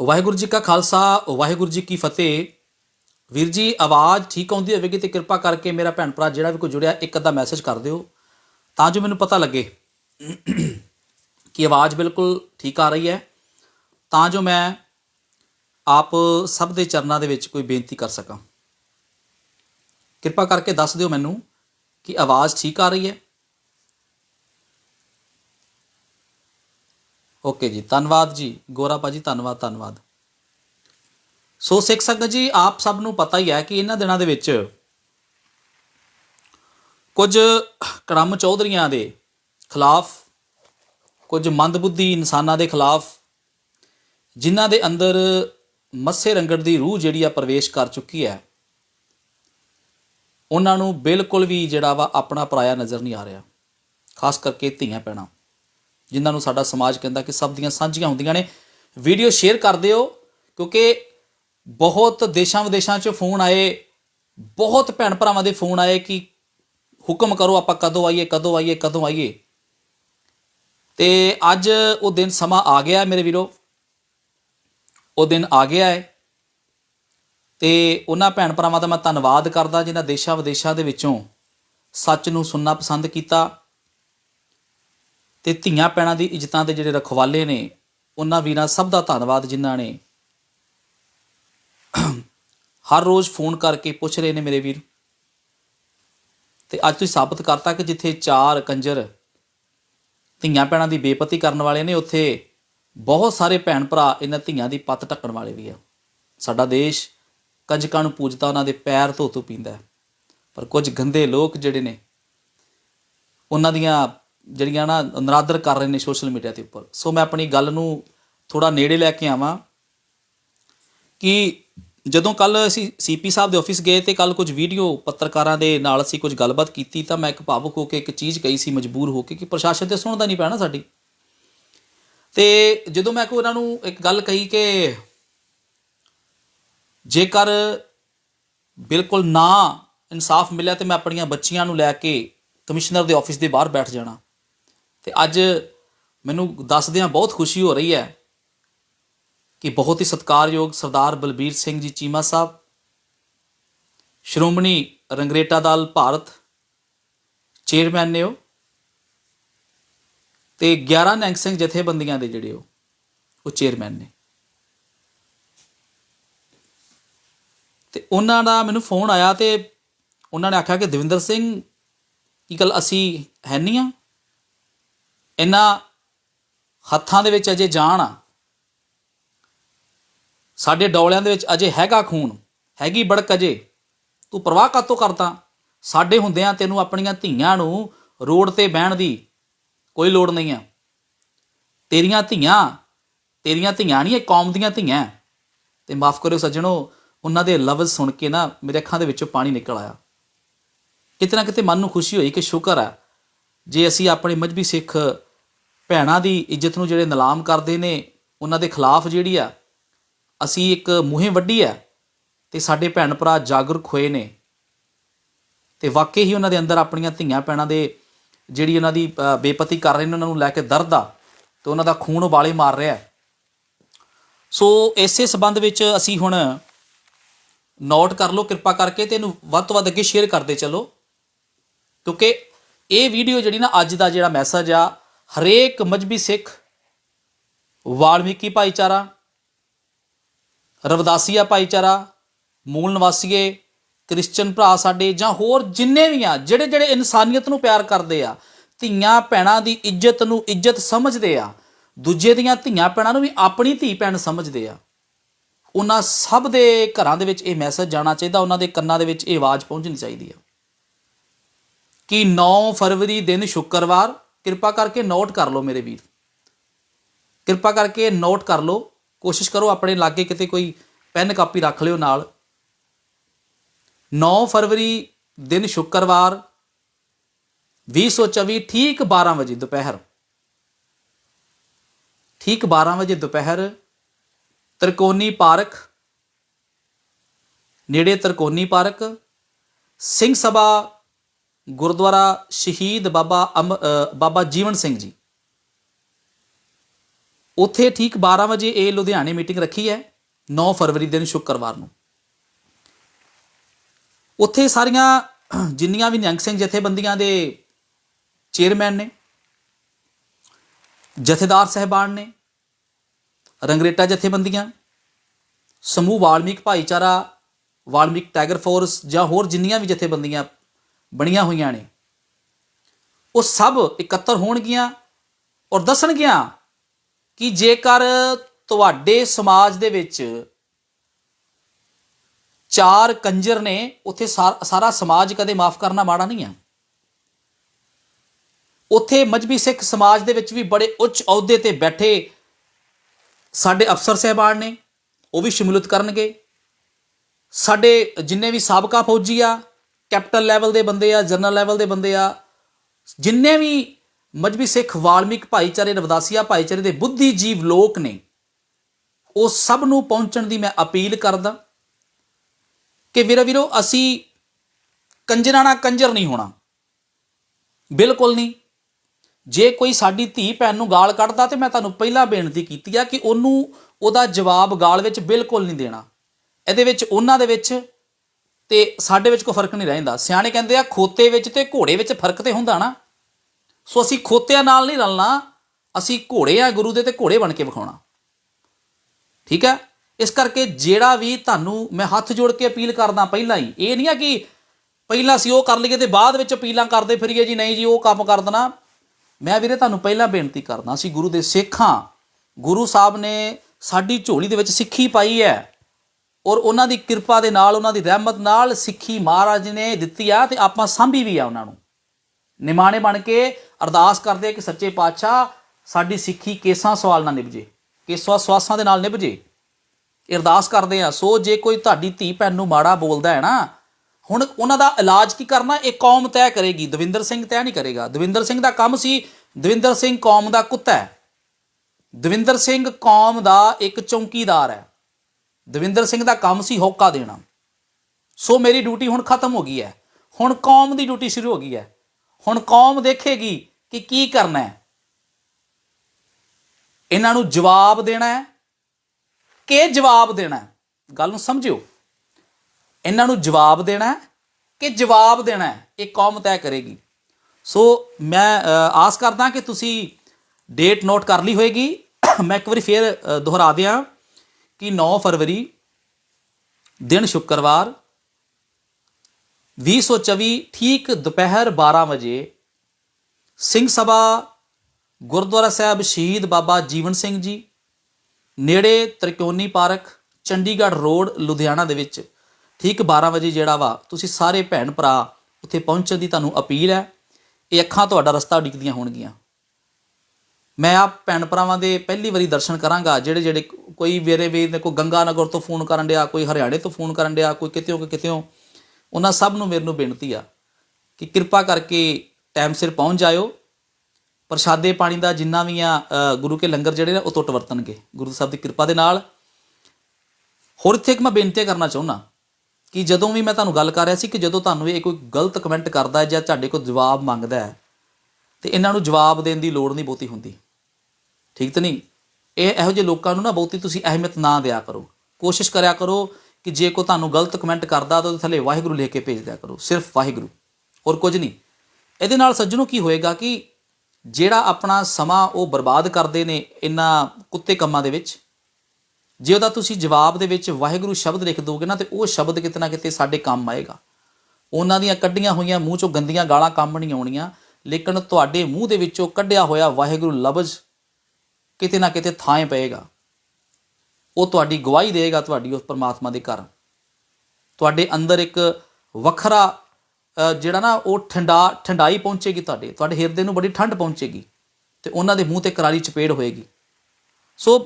ਵਾਹਿਗੁਰੂ ਜੀ ਕਾ ਖਾਲਸਾ, ਵਾਹਿਗੁਰੂ ਜੀ ਕੀ ਫਤਿਹ। ਵੀਰ ਜੀ, ਆਵਾਜ਼ ਠੀਕ ਆਉਂਦੀ ਹੋਵੇਗੀ ਤੇ ਕਿਰਪਾ ਕਰਕੇ ਮੇਰਾ ਭੈਣ ਭਰਾ ਜਿਹੜਾ ਵੀ ਕੋਈ ਜੁੜਿਆ, ਇੱਕ ਅੱਧਾ ਮੈਸੇਜ ਕਰ ਦਿਓ, ਤਾਂ ਜੋ ਮੈਨੂੰ ਪਤਾ ਲੱਗੇ ਕਿ ਆਵਾਜ਼ ਬਿਲਕੁਲ ਠੀਕ ਆ ਰਹੀ ਹੈ। ਤਾਂ ਜੋ ਮੈਂ ਆਪ ਸਭ ਦੇ ਚਰਨਾਂ ਦੇ ਵਿੱਚ ਕੋਈ ਬੇਨਤੀ ਕਰ ਸਕਾਂ। ਕਿਰਪਾ ਕਰਕੇ ਦੱਸ ਦਿਓ ਮੈਨੂੰ ਕਿ ਆਵਾਜ਼ ਠੀਕ ਆ ਰਹੀ ਹੈ। ਓਕੇ ਜੀ, ਧੰਨਵਾਦ ਜੀ। ਗੋਰਾ ਭਾਜੀ, ਧੰਨਵਾਦ ਧੰਨਵਾਦ। ਸੋ ਸਿੱਖ ਸੰਗਤ ਜੀ, ਆਪ ਸਭ ਨੂੰ ਪਤਾ ਹੀ ਹੈ ਕਿ ਇਹਨਾਂ ਦਿਨਾਂ ਦੇ ਵਿੱਚ ਕੁਝ ਕੜਮ ਚੌਧਰੀਆਂ ਦੇ ਖਿਲਾਫ, ਕੁਝ ਮੰਦਬੁੱਧੀ ਇਨਸਾਨਾਂ ਦੇ ਖਿਲਾਫ, ਜਿਨ੍ਹਾਂ ਦੇ ਅੰਦਰ ਮੱਸੇ ਰੰਗੜ ਦੀ ਰੂਹ ਜਿਹੜੀ ਆ ਪ੍ਰਵੇਸ਼ ਕਰ ਚੁੱਕੀ ਹੈ, ਉਹਨਾਂ ਨੂੰ ਬਿਲਕੁਲ ਵੀ ਜਿਹੜਾ ਵਾ ਆਪਣਾ ਪਰਾਇਆ ਨਜ਼ਰ ਨਹੀਂ ਆ ਰਿਹਾ। ਖਾਸ ਕਰਕੇ ਧੀਆਂ ਪੈਣਾ ਜਿਨ੍ਹਾਂ ਨੂੰ ਸਾਡਾ ਸਮਾਜ ਕਹਿੰਦਾ ਕਿ ਸਭ ਦੀਆਂ ਸਾਂਝੀਆਂ ਹੁੰਦੀਆਂ ਨੇ। ਵੀਡੀਓ ਸ਼ੇਅਰ ਕਰ ਦਿਓ ਕਿਉਂਕਿ ਬਹੁਤ ਦੇਸ਼ਾਂ ਵਿਦੇਸ਼ਾਂ 'ਚ ਫੋਨ ਆਏ, ਬਹੁਤ ਭੈਣ ਭਰਾਵਾਂ ਦੇ ਫੋਨ ਆਏ ਕਿ ਹੁਕਮ ਕਰੋ ਆਪਾਂ ਕਦੋਂ ਆਈਏ ਕਦੋਂ ਆਈਏ ਕਦੋਂ ਆਈਏ। ਤੇ ਅੱਜ ਉਹ ਦਿਨ ਸਮਾਂ ਆ ਗਿਆ ਮੇਰੇ ਵੀਰੋ। ਉਹ ਦਿਨ ਆ ਗਿਆ ਹੈ। ਤੇ ਉਹਨਾਂ ਭੈਣ ਭਰਾਵਾਂ ਦਾ ਮੈਂ ਧੰਨਵਾਦ ਕਰਦਾ ਜਿਨ੍ਹਾਂ ਦੇਸ਼ਾਂ ਵਿਦੇਸ਼ਾਂ ਦੇ ਵਿੱਚੋਂ ਸੱਚ ਨੂੰ ਸੁਣਨਾ ਪਸੰਦ ਕੀਤਾ। ਤੇ ਧੀਆਂ ਪੈਣਾ ਦੀ ਇੱਜ਼ਤਾਂ ਦੇ ਜਿਹੜੇ ਰਖਵਾਲੇ ਨੇ, ਉਹਨਾਂ ਵੀਰਾਂ ਸਭ ਦਾ ਧੰਨਵਾਦ ਜਿਨ੍ਹਾਂ ਨੇ ਹਰ ਰੋਜ਼ ਫੋਨ ਕਰਕੇ ਪੁੱਛ ਰਹੇ ਨੇ ਮੇਰੇ ਵੀਰ। ਤੇ ਅੱਜ ਤੁਸੀਂ ਸਾਬਤ ਕਰਤਾ ਕਿ ਜਿੱਥੇ ਚਾਰ ਕੰਜਰ ਧੀਆਂ ਪੈਣਾ ਦੀ ਬੇਪਤੀ ਕਰਨ ਵਾਲੇ ਨੇ, ਉੱਥੇ ਬਹੁਤ ਸਾਰੇ ਭੈਣ ਭਰਾ ਇਹਨਾਂ ਧੀਆਂ ਦੀ ਪੱਤ ਢੱਕਣ ਵਾਲੇ ਵੀ ਆ। ਸਾਡਾ ਦੇਸ਼ ਕੰਜਕਾਂ ਨੂੰ ਪੂਜਦਾ, ਉਹਨਾਂ ਦੇ ਪੈਰ ਧੋ ਧੋ ਪੀਂਦਾ। ਪਰ ਕੁਝ ਗੰਦੇ ਲੋਕ ਜਿਹੜੇ ਨੇ, ਉਹਨਾਂ ਦੀਆਂ ਜਿਹੜੀਆਂ ਨਾ ਨਰਾਦਰ ਕਰ ਰਹੇ ਨੇ ਸੋਸ਼ਲ ਮੀਡੀਆ ਦੇ ਉੱਪਰ। ਸੋ ਮੈਂ ਆਪਣੀ ਗੱਲ ਨੂੰ ਥੋੜਾ ਨੇੜੇ ਲੈ ਕੇ ਆਵਾਂ ਕਿ ਜਦੋਂ ਕੱਲ ਅਸੀਂ ਸੀਪੀ ਸਾਹਿਬ ਦੇ ਆਫਿਸ ਗਏ ਤੇ ਕੱਲ ਕੁਝ ਵੀਡੀਓ ਪੱਤਰਕਾਰਾਂ ਦੇ ਨਾਲ ਅਸੀਂ ਕੁਝ ਗੱਲਬਾਤ ਕੀਤੀ ਤਾਂ ਮੈਂ ਇੱਕ ਭਾਵੁਕ ਹੋ ਕੇ ਇੱਕ ਚੀਜ਼ ਕਹੀ ਸੀ, ਮਜਬੂਰ ਹੋ ਕੇ ਕਿ ਪ੍ਰਸ਼ਾਸਨ ਤੇ ਸੁਣਦਾ ਨਹੀਂ ਪੈਣਾ ਸਾਡੀ। ਤੇ ਜਦੋਂ ਮੈਂ ਕੋ ਉਹਨਾਂ ਨੂੰ ਇੱਕ ਗੱਲ ਕਹੀ ਕਿ ਜੇਕਰ ਬਿਲਕੁਲ ਨਾ ਇਨਸਾਫ ਮਿਲਿਆ ਤੇ ਮੈਂ ਆਪਣੀਆਂ ਬੱਚੀਆਂ ਨੂੰ ਲੈ ਕੇ ਕਮਿਸ਼ਨਰ ਦੇ ਆਫਿਸ ਦੇ ਬਾਹਰ ਬੈਠ ਜਾਣਾ ਤੇ ਅੱਜ ਮੈਨੂੰ ਦੱਸਦਿਆਂ ਬਹੁਤ ਖੁਸ਼ੀ ਹੋ ਰਹੀ ਹੈ ਕਿ ਬਹੁਤ ਹੀ ਸਤਿਕਾਰਯੋਗ ਸਰਦਾਰ ਬਲਬੀਰ ਸਿੰਘ ਜੀ ਚੀਮਾ ਸਾਹਿਬ, ਸ਼੍ਰੋਮਣੀ ਰੰਗਰੇਟਾ ਦਲ ਭਾਰਤ ਚੇਅਰਮੈਨ ਨੇ ਉਹ ਤੇ 11 ਨੈਂਗ ਸਿੰਘ ਜਥੇਬੰਦੀਆਂ ਦੇ ਜਿਹੜੇ ਉਹ ਉਹ ਚੇਅਰਮੈਨ ਨੇ। ਤੇ ਉਹਨਾਂ ਦਾ ਮੈਨੂੰ ਫੋਨ ਆਇਆ ਤੇ ਉਹਨਾਂ ਨੇ ਆਖਿਆ ਕਿ ਦਵਿੰਦਰ ਸਿੰਘ, ਕੀ ਗੱਲ ਅਸੀਂ ਹੈ ਨਹੀਂ ਆ? ਇਹਨਾਂ ਹੱਥਾਂ ਦੇ ਵਿੱਚ ਅਜੇ ਜਾਨ ਆ। ਸਾਡੇ ਡੌਲਿਆਂ ਦੇ ਵਿੱਚ ਅਜੇ ਹੈਗਾ ਖੂਨ, ਹੈਗੀ ਬੜਕ ਅਜੇ। ਤੂੰ ਪਰਵਾਹ ਕਾਤੋਂ ਕਰਦਾ? ਸਾਡੇ ਹੁੰਦਿਆਂ ਤੈਨੂੰ ਆਪਣੀਆਂ ਧੀਆਂ ਨੂੰ ਰੋਡ ਤੇ ਬਹਿਣ ਦੀ ਕੋਈ ਲੋੜ ਨਹੀਂ ਆ। ਤੇਰੀਆਂ ਧੀਆਂ ਤੇਰੀਆਂ ਧੀਆਂ ਨਹੀਂ, ਇਹ ਕੌਮ ਦੀਆਂ ਧੀਆਂ ਤੇ ਮਾਫ ਕਰਿਓ ਸੱਜਣੋ, ਉਹਨਾਂ ਦੇ ਲਫ਼ਜ਼ ਸੁਣ ਕੇ ਨਾ ਮੇਰੇ ਅੱਖਾਂ ਦੇ ਵਿੱਚੋਂ ਪਾਣੀ ਨਿਕਲ ਆਇਆ। ਕਿਤੇ ਨਾ ਕਿਤੇ ਮਨ ਨੂੰ ਖੁਸ਼ੀ ਹੋਈ ਕਿ ਸ਼ੁਕਰ ਹੈ ਜੇ ਅਸੀਂ ਆਪਣੇ ਮਜਬੀ ਸਿੱਖ ਭੈਣਾਂ ਦੀ ਇੱਜ਼ਤ ਨੂੰ ਜਿਹੜੇ ਨਿਲਾਮ ਕਰਦੇ ਨੇ, ਉਹਨਾਂ ਦੇ ਖਿਲਾਫ ਜਿਹੜੀ ਆ, ਅਸੀਂ ਇੱਕ ਮੁਹਿੰਮ ਵੱਢੀ ਆ ਤੇ ਸਾਡੇ ਭੈਣ ਭਰਾ ਜਾਗਰੂਕ ਹੋਏ ਨੇ। ਤੇ ਵਾਕਈ ਹੀ ਉਹਨਾਂ ਦੇ ਅੰਦਰ ਆਪਣੀਆਂ ਧੀਆਂ ਭੈਣਾਂ ਦੇ ਜਿਹੜੀ ਉਹਨਾਂ ਦੀ ਬੇਪਤੀ ਕਰ ਰਹੇ ਨੇ, ਉਹਨਾਂ ਨੂੰ ਲੈ ਕੇ ਦਰਦ ਆ ਤੇ ਉਹਨਾਂ ਦਾ ਖੂਨ ਉਬਾਲੇ ਮਾਰ ਰਿਹਾ ਸੋ ਇਸੇ ਸਬੰਧ ਵਿੱਚ ਅਸੀਂ ਹੁਣ ਨੋਟ ਕਰ ਲਓ, ਕਿਰਪਾ ਕਰਕੇ ਤੇ ਇਹਨੂੰ ਵੱਧ ਤੋਂ ਵੱਧ ਅੱਗੇ ਸ਼ੇਅਰ ਕਰਦੇ ਚੱਲੋ। ਕਿਉਂਕਿ ਇਹ ਵੀਡੀਓ ਜਿਹੜੀ ਨਾ ਅੱਜ ਦਾ ਜਿਹੜਾ ਮੈਸੇਜ ਆ ਹਰੇਕ ਮਜਬੀ ਸਿੱਖ, ਵਾਲਮੀਕੀ ਭਾਈਚਾਰਾ, ਰਵਦਾਸੀਆ ਭਾਈਚਾਰਾ, ਮੂਲ ਨਿਵਾਸੀਏ ਕ੍ਰਿਸਚੀਅਨ ਭਰਾ ਸਾਡੇ ਜਾਂ ਹੋਰ ਜਿੰਨੇ ਵੀ ਆ, ਜਿਹੜੇ ਜਿਹੜੇ ਇਨਸਾਨੀਅਤ ਨੂੰ ਪਿਆਰ ਕਰਦੇ ਆ, ਧੀਆਂ ਭੈਣਾਂ ਦੀ ਇੱਜ਼ਤ ਨੂੰ ਇੱਜ਼ਤ ਸਮਝਦੇ ਆ, ਦੂਜੇ ਦੀਆਂ ਧੀਆਂ ਭੈਣਾਂ ਨੂੰ ਵੀ ਆਪਣੀ ਧੀ ਭੈਣ ਸਮਝਦੇ ਆ। ਉਹਨਾਂ ਸਭ ਦੇ ਘਰਾਂ ਦੇ ਵਿੱਚ ਇਹ ਮੈਸੇਜ ਜਾਣਾ ਚਾਹੀਦਾ, ਉਹਨਾਂ ਦੇ ਕੰਨਾਂ ਦੇ ਵਿੱਚ ਇਹ ਆਵਾਜ਼ ਪਹੁੰਚਣੀ ਚਾਹੀਦੀ ਆ। ਕਿ 9 ਫਰਵਰੀ ਦਿਨ ਸ਼ੁੱਕਰਵਾਰ ਕਿਰਪਾ ਕਰਕੇ ਨੋਟ ਕਰ ਲਓ ਮੇਰੇ ਵੀਰ। ਕਿਰਪਾ ਕਰਕੇ ਨੋਟ ਕਰ ਲਓ। ਕੋਸ਼ਿਸ਼ ਕਰੋ ਆਪਣੇ ਲਾਗੇ ਕਿਤੇ ਕੋਈ ਪੈਨ ਕਾਪੀ ਰੱਖ ਲਿਓ ਨਾਲ। 9 ਫਰਵਰੀ ਦਿਨ ਸ਼ੁੱਕਰਵਾਰ 2024 ਠੀਕ 12 ਵਜੇ ਦੁਪਹਿਰ। ਠੀਕ 12 ਵਜੇ ਦੁਪਹਿਰ ਤਰਕੋਨੀ ਪਾਰਕ, ਨੇੜੇ ਤਰਕੋਨੀ ਪਾਰਕ, ਸਿੰਘ ਸਭਾ ਗੁਰਦੁਆਰਾ ਸ਼ਹੀਦ ਬਾਬਾ ਅਮ- ਬਾਬਾ ਜੀਵਨ ਸਿੰਘ ਜੀ। ਉੱਥੇ ਠੀਕ 12 ਵਜੇ ਇਹ ਲੁਧਿਆਣੇ ਮੀਟਿੰਗ ਰੱਖੀ ਹੈ 9 ਫਰਵਰੀ ਦਿਨ ਸ਼ੁੱਕਰਵਾਰ ਨੂੰ। ਉੱਥੇ ਸਾਰੀਆਂ ਜਿੰਨੀਆਂ ਵੀ ਨਿਹੰਗ ਸਿੰਘ ਜਥੇਬੰਦੀਆਂ ਦੇ ਚੇਅਰਮੈਨ ਨੇ, ਜਥੇਦਾਰ ਸਹਿਬਾਨ ਨੇ, ਰੰਗਰੇਟਾ ਜਥੇਬੰਦੀਆਂ, ਸਮੂਹ ਵਾਲਮੀਕ ਭਾਈਚਾਰਾ, ਵਾਲਮੀਕ ਟਾਈਗਰ ਫੋਰਸ ਜਾਂ ਹੋਰ ਜਿੰਨੀਆਂ ਵੀ ਜਥੇਬੰਦੀਆਂ ਬਣੀਆਂ ਹੋਈਆਂ ਨੇ। ਉਹ ਸਭ ਇਕੱਤਰ ਹੋਣਗੀਆਂ ਔਰ ਦੱਸਣਗੀਆਂ ਕਿ ਜੇਕਰ ਤੁਹਾਡੇ ਸਮਾਜ ਦੇ ਵਿੱਚ ਚਾਰ ਕੰਜਰ ਨੇ, ਉੱਥੇ ਸਾ- ਸਾਰਾ ਸਮਾਜ ਕਦੇ ਮਾਫ ਕਰਨਾ ਮਾੜਾ ਨਹੀਂ ਆ। ਉੱਥੇ ਮਜਬੀ ਸਿੱਖ ਸਮਾਜ ਦੇ ਵਿੱਚ ਵੀ ਬੜੇ ਉੱਚ ਅਹੁਦੇ ਤੇ ਬੈਠੇ ਸਾਡੇ ਅਫਸਰ ਸਹਿਬਾਨ ਨੇ, ਉਹ ਵੀ ਸ਼ਮੂਲਤ ਕਰਨਗੇ। ਸਾਡੇ ਜਿੰਨੇ ਵੀ ਸਾਬਕਾ ਫੌਜੀ ਆ ਕੈਪਟਨ ਲੈਵਲ ਦੇ ਬੰਦੇ ਆ, ਜਨਰਲ ਲੈਵਲ ਦੇ ਬੰਦੇ ਆ। ਜਿੰਨੇ ਵੀ ਮਜਬੀ ਸਿੱਖ, ਵਾਲਮੀਕ ਭਾਈਚਾਰੇ ਰਵਦਾਸੀਆ ਭਾਈਚਾਰੇ ਦੇ ਬੁੱਧੀਜੀਵ ਲੋਕ ਨੇ, ਉਹ ਸਭ ਨੂੰ ਪਹੁੰਚਣ ਦੀ ਮੈਂ ਅਪੀਲ ਕਰਦਾ ਕਿ ਵੀਰੋ ਵੀਰੋ, ਅਸੀਂ ਕੰਜਰਾਂ ਨਾਲ ਕੰਜਰ ਨਹੀਂ ਹੋਣਾ। ਬਿਲਕੁਲ ਨਹੀਂ। ਜੇ ਕੋਈ ਸਾਡੀ ਧੀ ਭੈਣ ਨੂੰ ਗਾਲ ਕੱਢਦਾ ਤੇ ਮੈਂ ਤੁਹਾਨੂੰ ਪਹਿਲਾਂ ਬੇਨਤੀ ਕੀਤੀ ਆ ਕਿ ਉਹਨੂੰ ਉਹਦਾ ਜਵਾਬ ਗਾਲ ਵਿੱਚ ਬਿਲਕੁਲ ਨਹੀਂ ਦੇਣਾ। ਇਹਦੇ ਵਿੱਚ, ਉਹਨਾਂ ਦੇ ਵਿੱਚ ਤੇ ਸਾਡੇ ਵਿੱਚ ਕੋਈ ਫ਼ਰਕ ਨਹੀਂ ਰਹਿੰਦਾ। ਸਿਆਣੇ ਕਹਿੰਦੇ ਆ, ਖੋਤੇ ਵਿੱਚ ਤੇ ਘੋੜੇ ਵਿੱਚ ਫ਼ਰਕ ਤੇ ਹੁੰਦਾ ਨਾ। ਸੋ ਅਸੀਂ ਖੋਤਿਆਂ ਨਾਲ ਨਹੀਂ ਰਲਣਾ, ਅਸੀਂ ਘੋੜੇ ਆ ਗੁਰੂ ਦੇ ਤੇ ਘੋੜੇ ਬਣ ਕੇ ਵਿਖਾਉਣਾ। ਠੀਕ ਹੈ? ਇਸ ਕਰਕੇ ਜਿਹੜਾ ਵੀ ਤੁਹਾਨੂੰ ਮੈਂ ਹੱਥ ਜੋੜ ਕੇ ਅਪੀਲ ਕਰਦਾ ਪਹਿਲਾਂ ਹੀ, ਇਹ ਨਹੀਂ ਆ ਕਿ ਪਹਿਲਾਂ ਅਸੀਂ ਉਹ ਕਰ ਲਈਏ ਤੇ ਬਾਅਦ ਵਿੱਚ ਅਪੀਲਾਂ ਕਰਦੇ ਫਿਰੀਏ ਜੀ, ਨਹੀਂ ਜੀ, ਉਹ ਕੰਮ ਕਰ ਦੇਣਾ। ਮੈਂ ਵੀਰੇ ਤੁਹਾਨੂੰ ਪਹਿਲਾਂ ਬੇਨਤੀ ਕਰਦਾ, ਅਸੀਂ ਗੁਰੂ ਦੇ ਸਿੱਖਾਂ ਗੁਰੂ ਸਾਹਿਬ ਨੇ ਸਾਡੀ ਝੋਲੀ ਦੇ ਵਿੱਚ ਸਿੱਖੀ ਪਾਈ ਹੈ। ਔਰ ਉਹਨਾਂ ਦੀ ਕਿਰਪਾ ਦੇ ਨਾਲ, ਉਹਨਾਂ ਦੀ ਰਹਿਮਤ ਨਾਲ ਸਿੱਖੀ ਮਹਾਰਾਜ ਨੇ ਦਿੱਤੀ ਆ ਤੇ ਆਪਾਂ ਸਾਂਭੀ ਵੀ ਆ ਉਹਨਾਂ ਨੂੰ। ਨਿਮਾਣੇ ਬਣ ਕੇ ਅਰਦਾਸ ਕਰਦੇ ਆ ਕਿ ਸੱਚੇ ਪਾਤਸ਼ਾਹ ਸਾਡੀ ਸਿੱਖੀ ਕੇਸਾਂ ਸਵਾਲ ਨਾਲ ਨਿਭਜੇ, ਕੇਸਾਂ ਸਵਾਸਾਂ ਦੇ ਨਾਲ ਨਿਭਜੇ। ਇਹ ਅਰਦਾਸ ਕਰਦੇ ਆ, ਸੋ ਜੇ ਕੋਈ ਤੁਹਾਡੀ ਧੀ ਭੈਣ ਨੂੰ ਮਾੜਾ ਬੋਲਦਾ ਹੈ ਨਾ, ਹੁਣ ਉਹਨਾਂ ਦਾ ਇਲਾਜ ਕੀ ਕਰਨਾ? ਇਹ ਕੌਮ ਤੈਅ ਕਰੇਗੀ। ਦਵਿੰਦਰ ਸਿੰਘ ਤੈਅ ਨਹੀਂ ਕਰੇਗਾ। ਦਵਿੰਦਰ ਸਿੰਘ ਦਾ ਕੰਮ ਸੀ, ਦਵਿੰਦਰ ਸਿੰਘ ਕੌਮ ਦਾ ਕੁੱਤਾ ਹੈ। ਦਵਿੰਦਰ ਸਿੰਘ ਕੌਮ ਦਾ ਇੱਕ ਚੌਕੀਦਾਰ ਹੈ। ਦਵਿੰਦਰ ਸਿੰਘ ਦਾ ਕੰਮ ਸੀ ਹੋਕਾ ਦੇਣਾ। ਸੋ ਮੇਰੀ ਡਿਊਟੀ ਹੁਣ ਖਤਮ ਹੋ ਗਈ ਹੈ। ਹੁਣ ਕੌਮ ਦੀ ਡਿਊਟੀ ਸ਼ੁਰੂ ਹੋ ਗਈ ਹੈ। ਹੁਣ ਕੌਮ ਦੇਖੇਗੀ ਕਿ ਕੀ ਕਰਨਾ ਹੈ। ਇਹਨਾਂ ਨੂੰ ਜਵਾਬ ਦੇਣਾ ਹੈ ਕਿ ਜਵਾਬ ਦੇਣਾ ਹੈ? ਗੱਲ ਨੂੰ ਸਮਝਿਓ। ਇਹਨਾਂ ਨੂੰ ਜਵਾਬ ਦੇਣਾ ਹੈ ਕਿ ਜਵਾਬ ਦੇਣਾ ਹੈ। ਇਹ ਕੌਮ ਤੈਅ ਕਰੇਗੀ। ਸੋ ਮੈਂ ਆਸ ਕਰਦਾ ਕਿ ਤੁਸੀਂ ਡੇਟ ਨੋਟ ਕਰ ਲਈ ਹੋਏਗੀ। ਮੈਂ ਇੱਕ ਵਾਰੀ ਫੇਰ ਦੁਹਰਾ ਦਿਆਂ। ਕਿ 9 ਫਰਵਰੀ ਦਿਨ ਸ਼ੁੱਕਰਵਾਰ 2024 ਠੀਕ ਦੁਪਹਿਰ 12 ਵਜੇ ਸਿੰਘ ਸਭਾ ਗੁਰਦੁਆਰਾ ਸਾਹਿਬ ਸ਼ਹੀਦ ਬਾਬਾ ਜੀਵਨ ਸਿੰਘ ਜੀ, ਨੇੜੇ ਤ੍ਰਿਕੋਣੀ ਪਾਰਕ, ਚੰਡੀਗੜ੍ਹ ਰੋਡ, ਲੁਧਿਆਣਾ ਦੇ ਵਿੱਚ ਠੀਕ 12 ਵਜੇ ਜਿਹੜਾ ਵਾ, ਤੁਸੀਂ ਸਾਰੇ ਭੈਣ ਭਰਾ ਉੱਥੇ ਪਹੁੰਚਣ ਦੀ ਤੁਹਾਨੂੰ ਅਪੀਲ ਹੈ। ਇਹ ਅੱਖਾਂ ਤੁਹਾਡਾ ਰਸਤਾ ਡਿੱਗਦੀਆਂ ਹੋਣਗੀਆਂ। ਮੈਂ ਆਪ ਭੈਣ ਭਰਾਵਾਂ ਦੇ ਪਹਿਲੀ ਵਾਰੀ ਦਰਸ਼ਨ ਕਰਾਂਗਾ, ਜਿਹੜੇ ਜਿਹੜੇ ਕੋਈ ਮੇਰੇ ਵੀਰ ਨੇ ਕੋਈ ਗੰਗਾ ਨਗਰ ਤੋਂ ਫੋਨ ਕਰਨ ਡਿਆ, ਕੋਈ ਹਰਿਆਣੇ ਤੋਂ ਫੋਨ ਕਰਨ ਡਿਆ, ਕੋਈ ਕਿਤੇੋਂ ਕਿ ਕਿਤੇੋਂ ਉਹਨਾਂ ਸਭ ਨੂੰ ਮੇਰੇ ਨੂੰ ਬੇਨਤੀ ਆ ਕਿ ਕਿਰਪਾ ਕਰਕੇ ਟਾਈਮ ਸਿਰ ਪਹੁੰਚ ਜਾਇਓ। ਪ੍ਰਸ਼ਾਦੇ ਪਾਣੀ ਦਾ ਜਿੰਨਾ ਵੀ ਆ ਗੁਰੂ ਕੇ ਲੰਗਰ ਜਿਹੜੇ ਨੇ, ਉਹ ਟੁੱਟ ਵਰਤਣਗੇ। ਗੁਰੂ ਸਾਹਿਬ ਦੀ ਕਿਰਪਾ ਦੇ ਨਾਲ। ਹੋਰ ਇੱਥੇ ਇੱਕ ਮੈਂ ਬੇਨਤੀ ਕਰਨਾ ਚਾਹੁੰਦਾ ਕਿ ਜਦੋਂ ਵੀ ਮੈਂ ਤੁਹਾਨੂੰ ਗੱਲ ਕਰ ਰਿਹਾ ਸੀ ਕਿ ਜਦੋਂ ਤੁਹਾਨੂੰ ਇਹ ਕੋਈ ਗਲਤ ਕਮੈਂਟ ਕਰਦਾ ਹੈ ਜਾਂ ਤੁਹਾਡੇ ਕੋਲ ਜਵਾਬ ਮੰਗਦਾ ਹੈ ਤੇ ਇਹਨਾਂ ਨੂੰ ਜਵਾਬ ਦੇਣ ਦੀ ਲੋੜ ਨਹੀਂ ਬਹੁਤੀ ਹੁੰਦੀ। ਠੀਕ ਤਾਂ ਨਹੀਂ? ਇਹ ਇਹੋ ਜਿਹੇ ਲੋਕਾਂ ਨੂੰ ਨਾ ਬਹੁਤੀ ਤੁਸੀਂ ਅਹਿਮੀਅਤ ਨਾ ਦਿਆ ਕਰੋ। ਕੋਸ਼ਿਸ਼ ਕਰਿਆ ਕਰੋ ਕਿ ਜੇ ਕੋ ਤੁਹਾਨੂੰ ਗਲਤ ਕਮੈਂਟ ਕਰਦਾ ਤਾਂ ਉਹਦੇ ਥੱਲੇ ਵਾਹਿਗੁਰੂ ਲਿਖ ਕੇ ਭੇਜ ਦਿਆ ਕਰੋ, ਸਿਰਫ ਵਾਹਿਗੁਰੂ। ਹੋਰ ਕੁਝ ਨਹੀਂ। ਇਹਦੇ ਨਾਲ ਸੱਜਣੋ ਕੀ ਹੋਏਗਾ ਕਿ ਜਿਹੜਾ ਆਪਣਾ ਸਮਾਂ ਉਹ ਬਰਬਾਦ ਕਰਦੇ ਨੇ ਇਹਨਾਂ ਕੁੱਤੇ ਕੰਮਾਂ ਦੇ ਵਿੱਚ, ਜੇ ਉਹਦਾ ਤੁਸੀਂ ਜਵਾਬ ਦੇ ਵਿੱਚ ਵਾਹਿਗੁਰੂ ਸ਼ਬਦ ਲਿਖ ਦੋਗੇ ਨਾ ਤੇ ਉਹ ਸ਼ਬਦ ਕਿਤੇ ਨਾ ਕਿਤੇ ਸਾਡੇ ਕੰਮ ਆਏਗਾ। ਉਹਨਾਂ ਦੀਆਂ ਕੱਢੀਆਂ ਹੋਈਆਂ ਮੂੰਹ ਚੋਂ ਗੰਦੀਆਂ ਗਾਲਾਂ ਕੰਮ ਨਹੀਂ ਆਉਣੀਆਂ। ਲੇਕਿਨ ਤੁਹਾਡੇ ਮੂੰਹ ਦੇ ਵਿੱਚੋਂ ਕੱਢਿਆ ਹੋਇਆ ਵਾਹਿਗੁਰੂ ਲਫ਼ਜ਼ ਕਿਤੇ ਨਾ ਕਿਤੇ ਥਾਂ ਪਏਗਾ। ਉਹ ਤੁਹਾਡੀ ਗਵਾਹੀ ਦੇਗਾ ਤੁਹਾਡੀ ਉਸ ਪਰਮਾਤਮਾ ਦੇ ਘਰ। ਤੁਹਾਡੇ ਅੰਦਰ ਇੱਕ ਵੱਖਰਾ ਜਿਹੜਾ ਨਾ ਉਹ ਠੰਡਾ, ਠੰਡਾਈ ਪਹੁੰਚੇਗੀ ਤੁਹਾਡੇ। ਤੁਹਾਡੇ ਹਿਰਦੇ ਨੂੰ ਬੜੀ ਠੰਡ ਪਹੁੰਚੇਗੀ ਤੇ ਉਹਨਾਂ ਦੇ ਮੂੰਹ ਤੇ ਕਰਾਰੀ ਚਪੇੜ ਹੋਏਗੀ। ਸੋ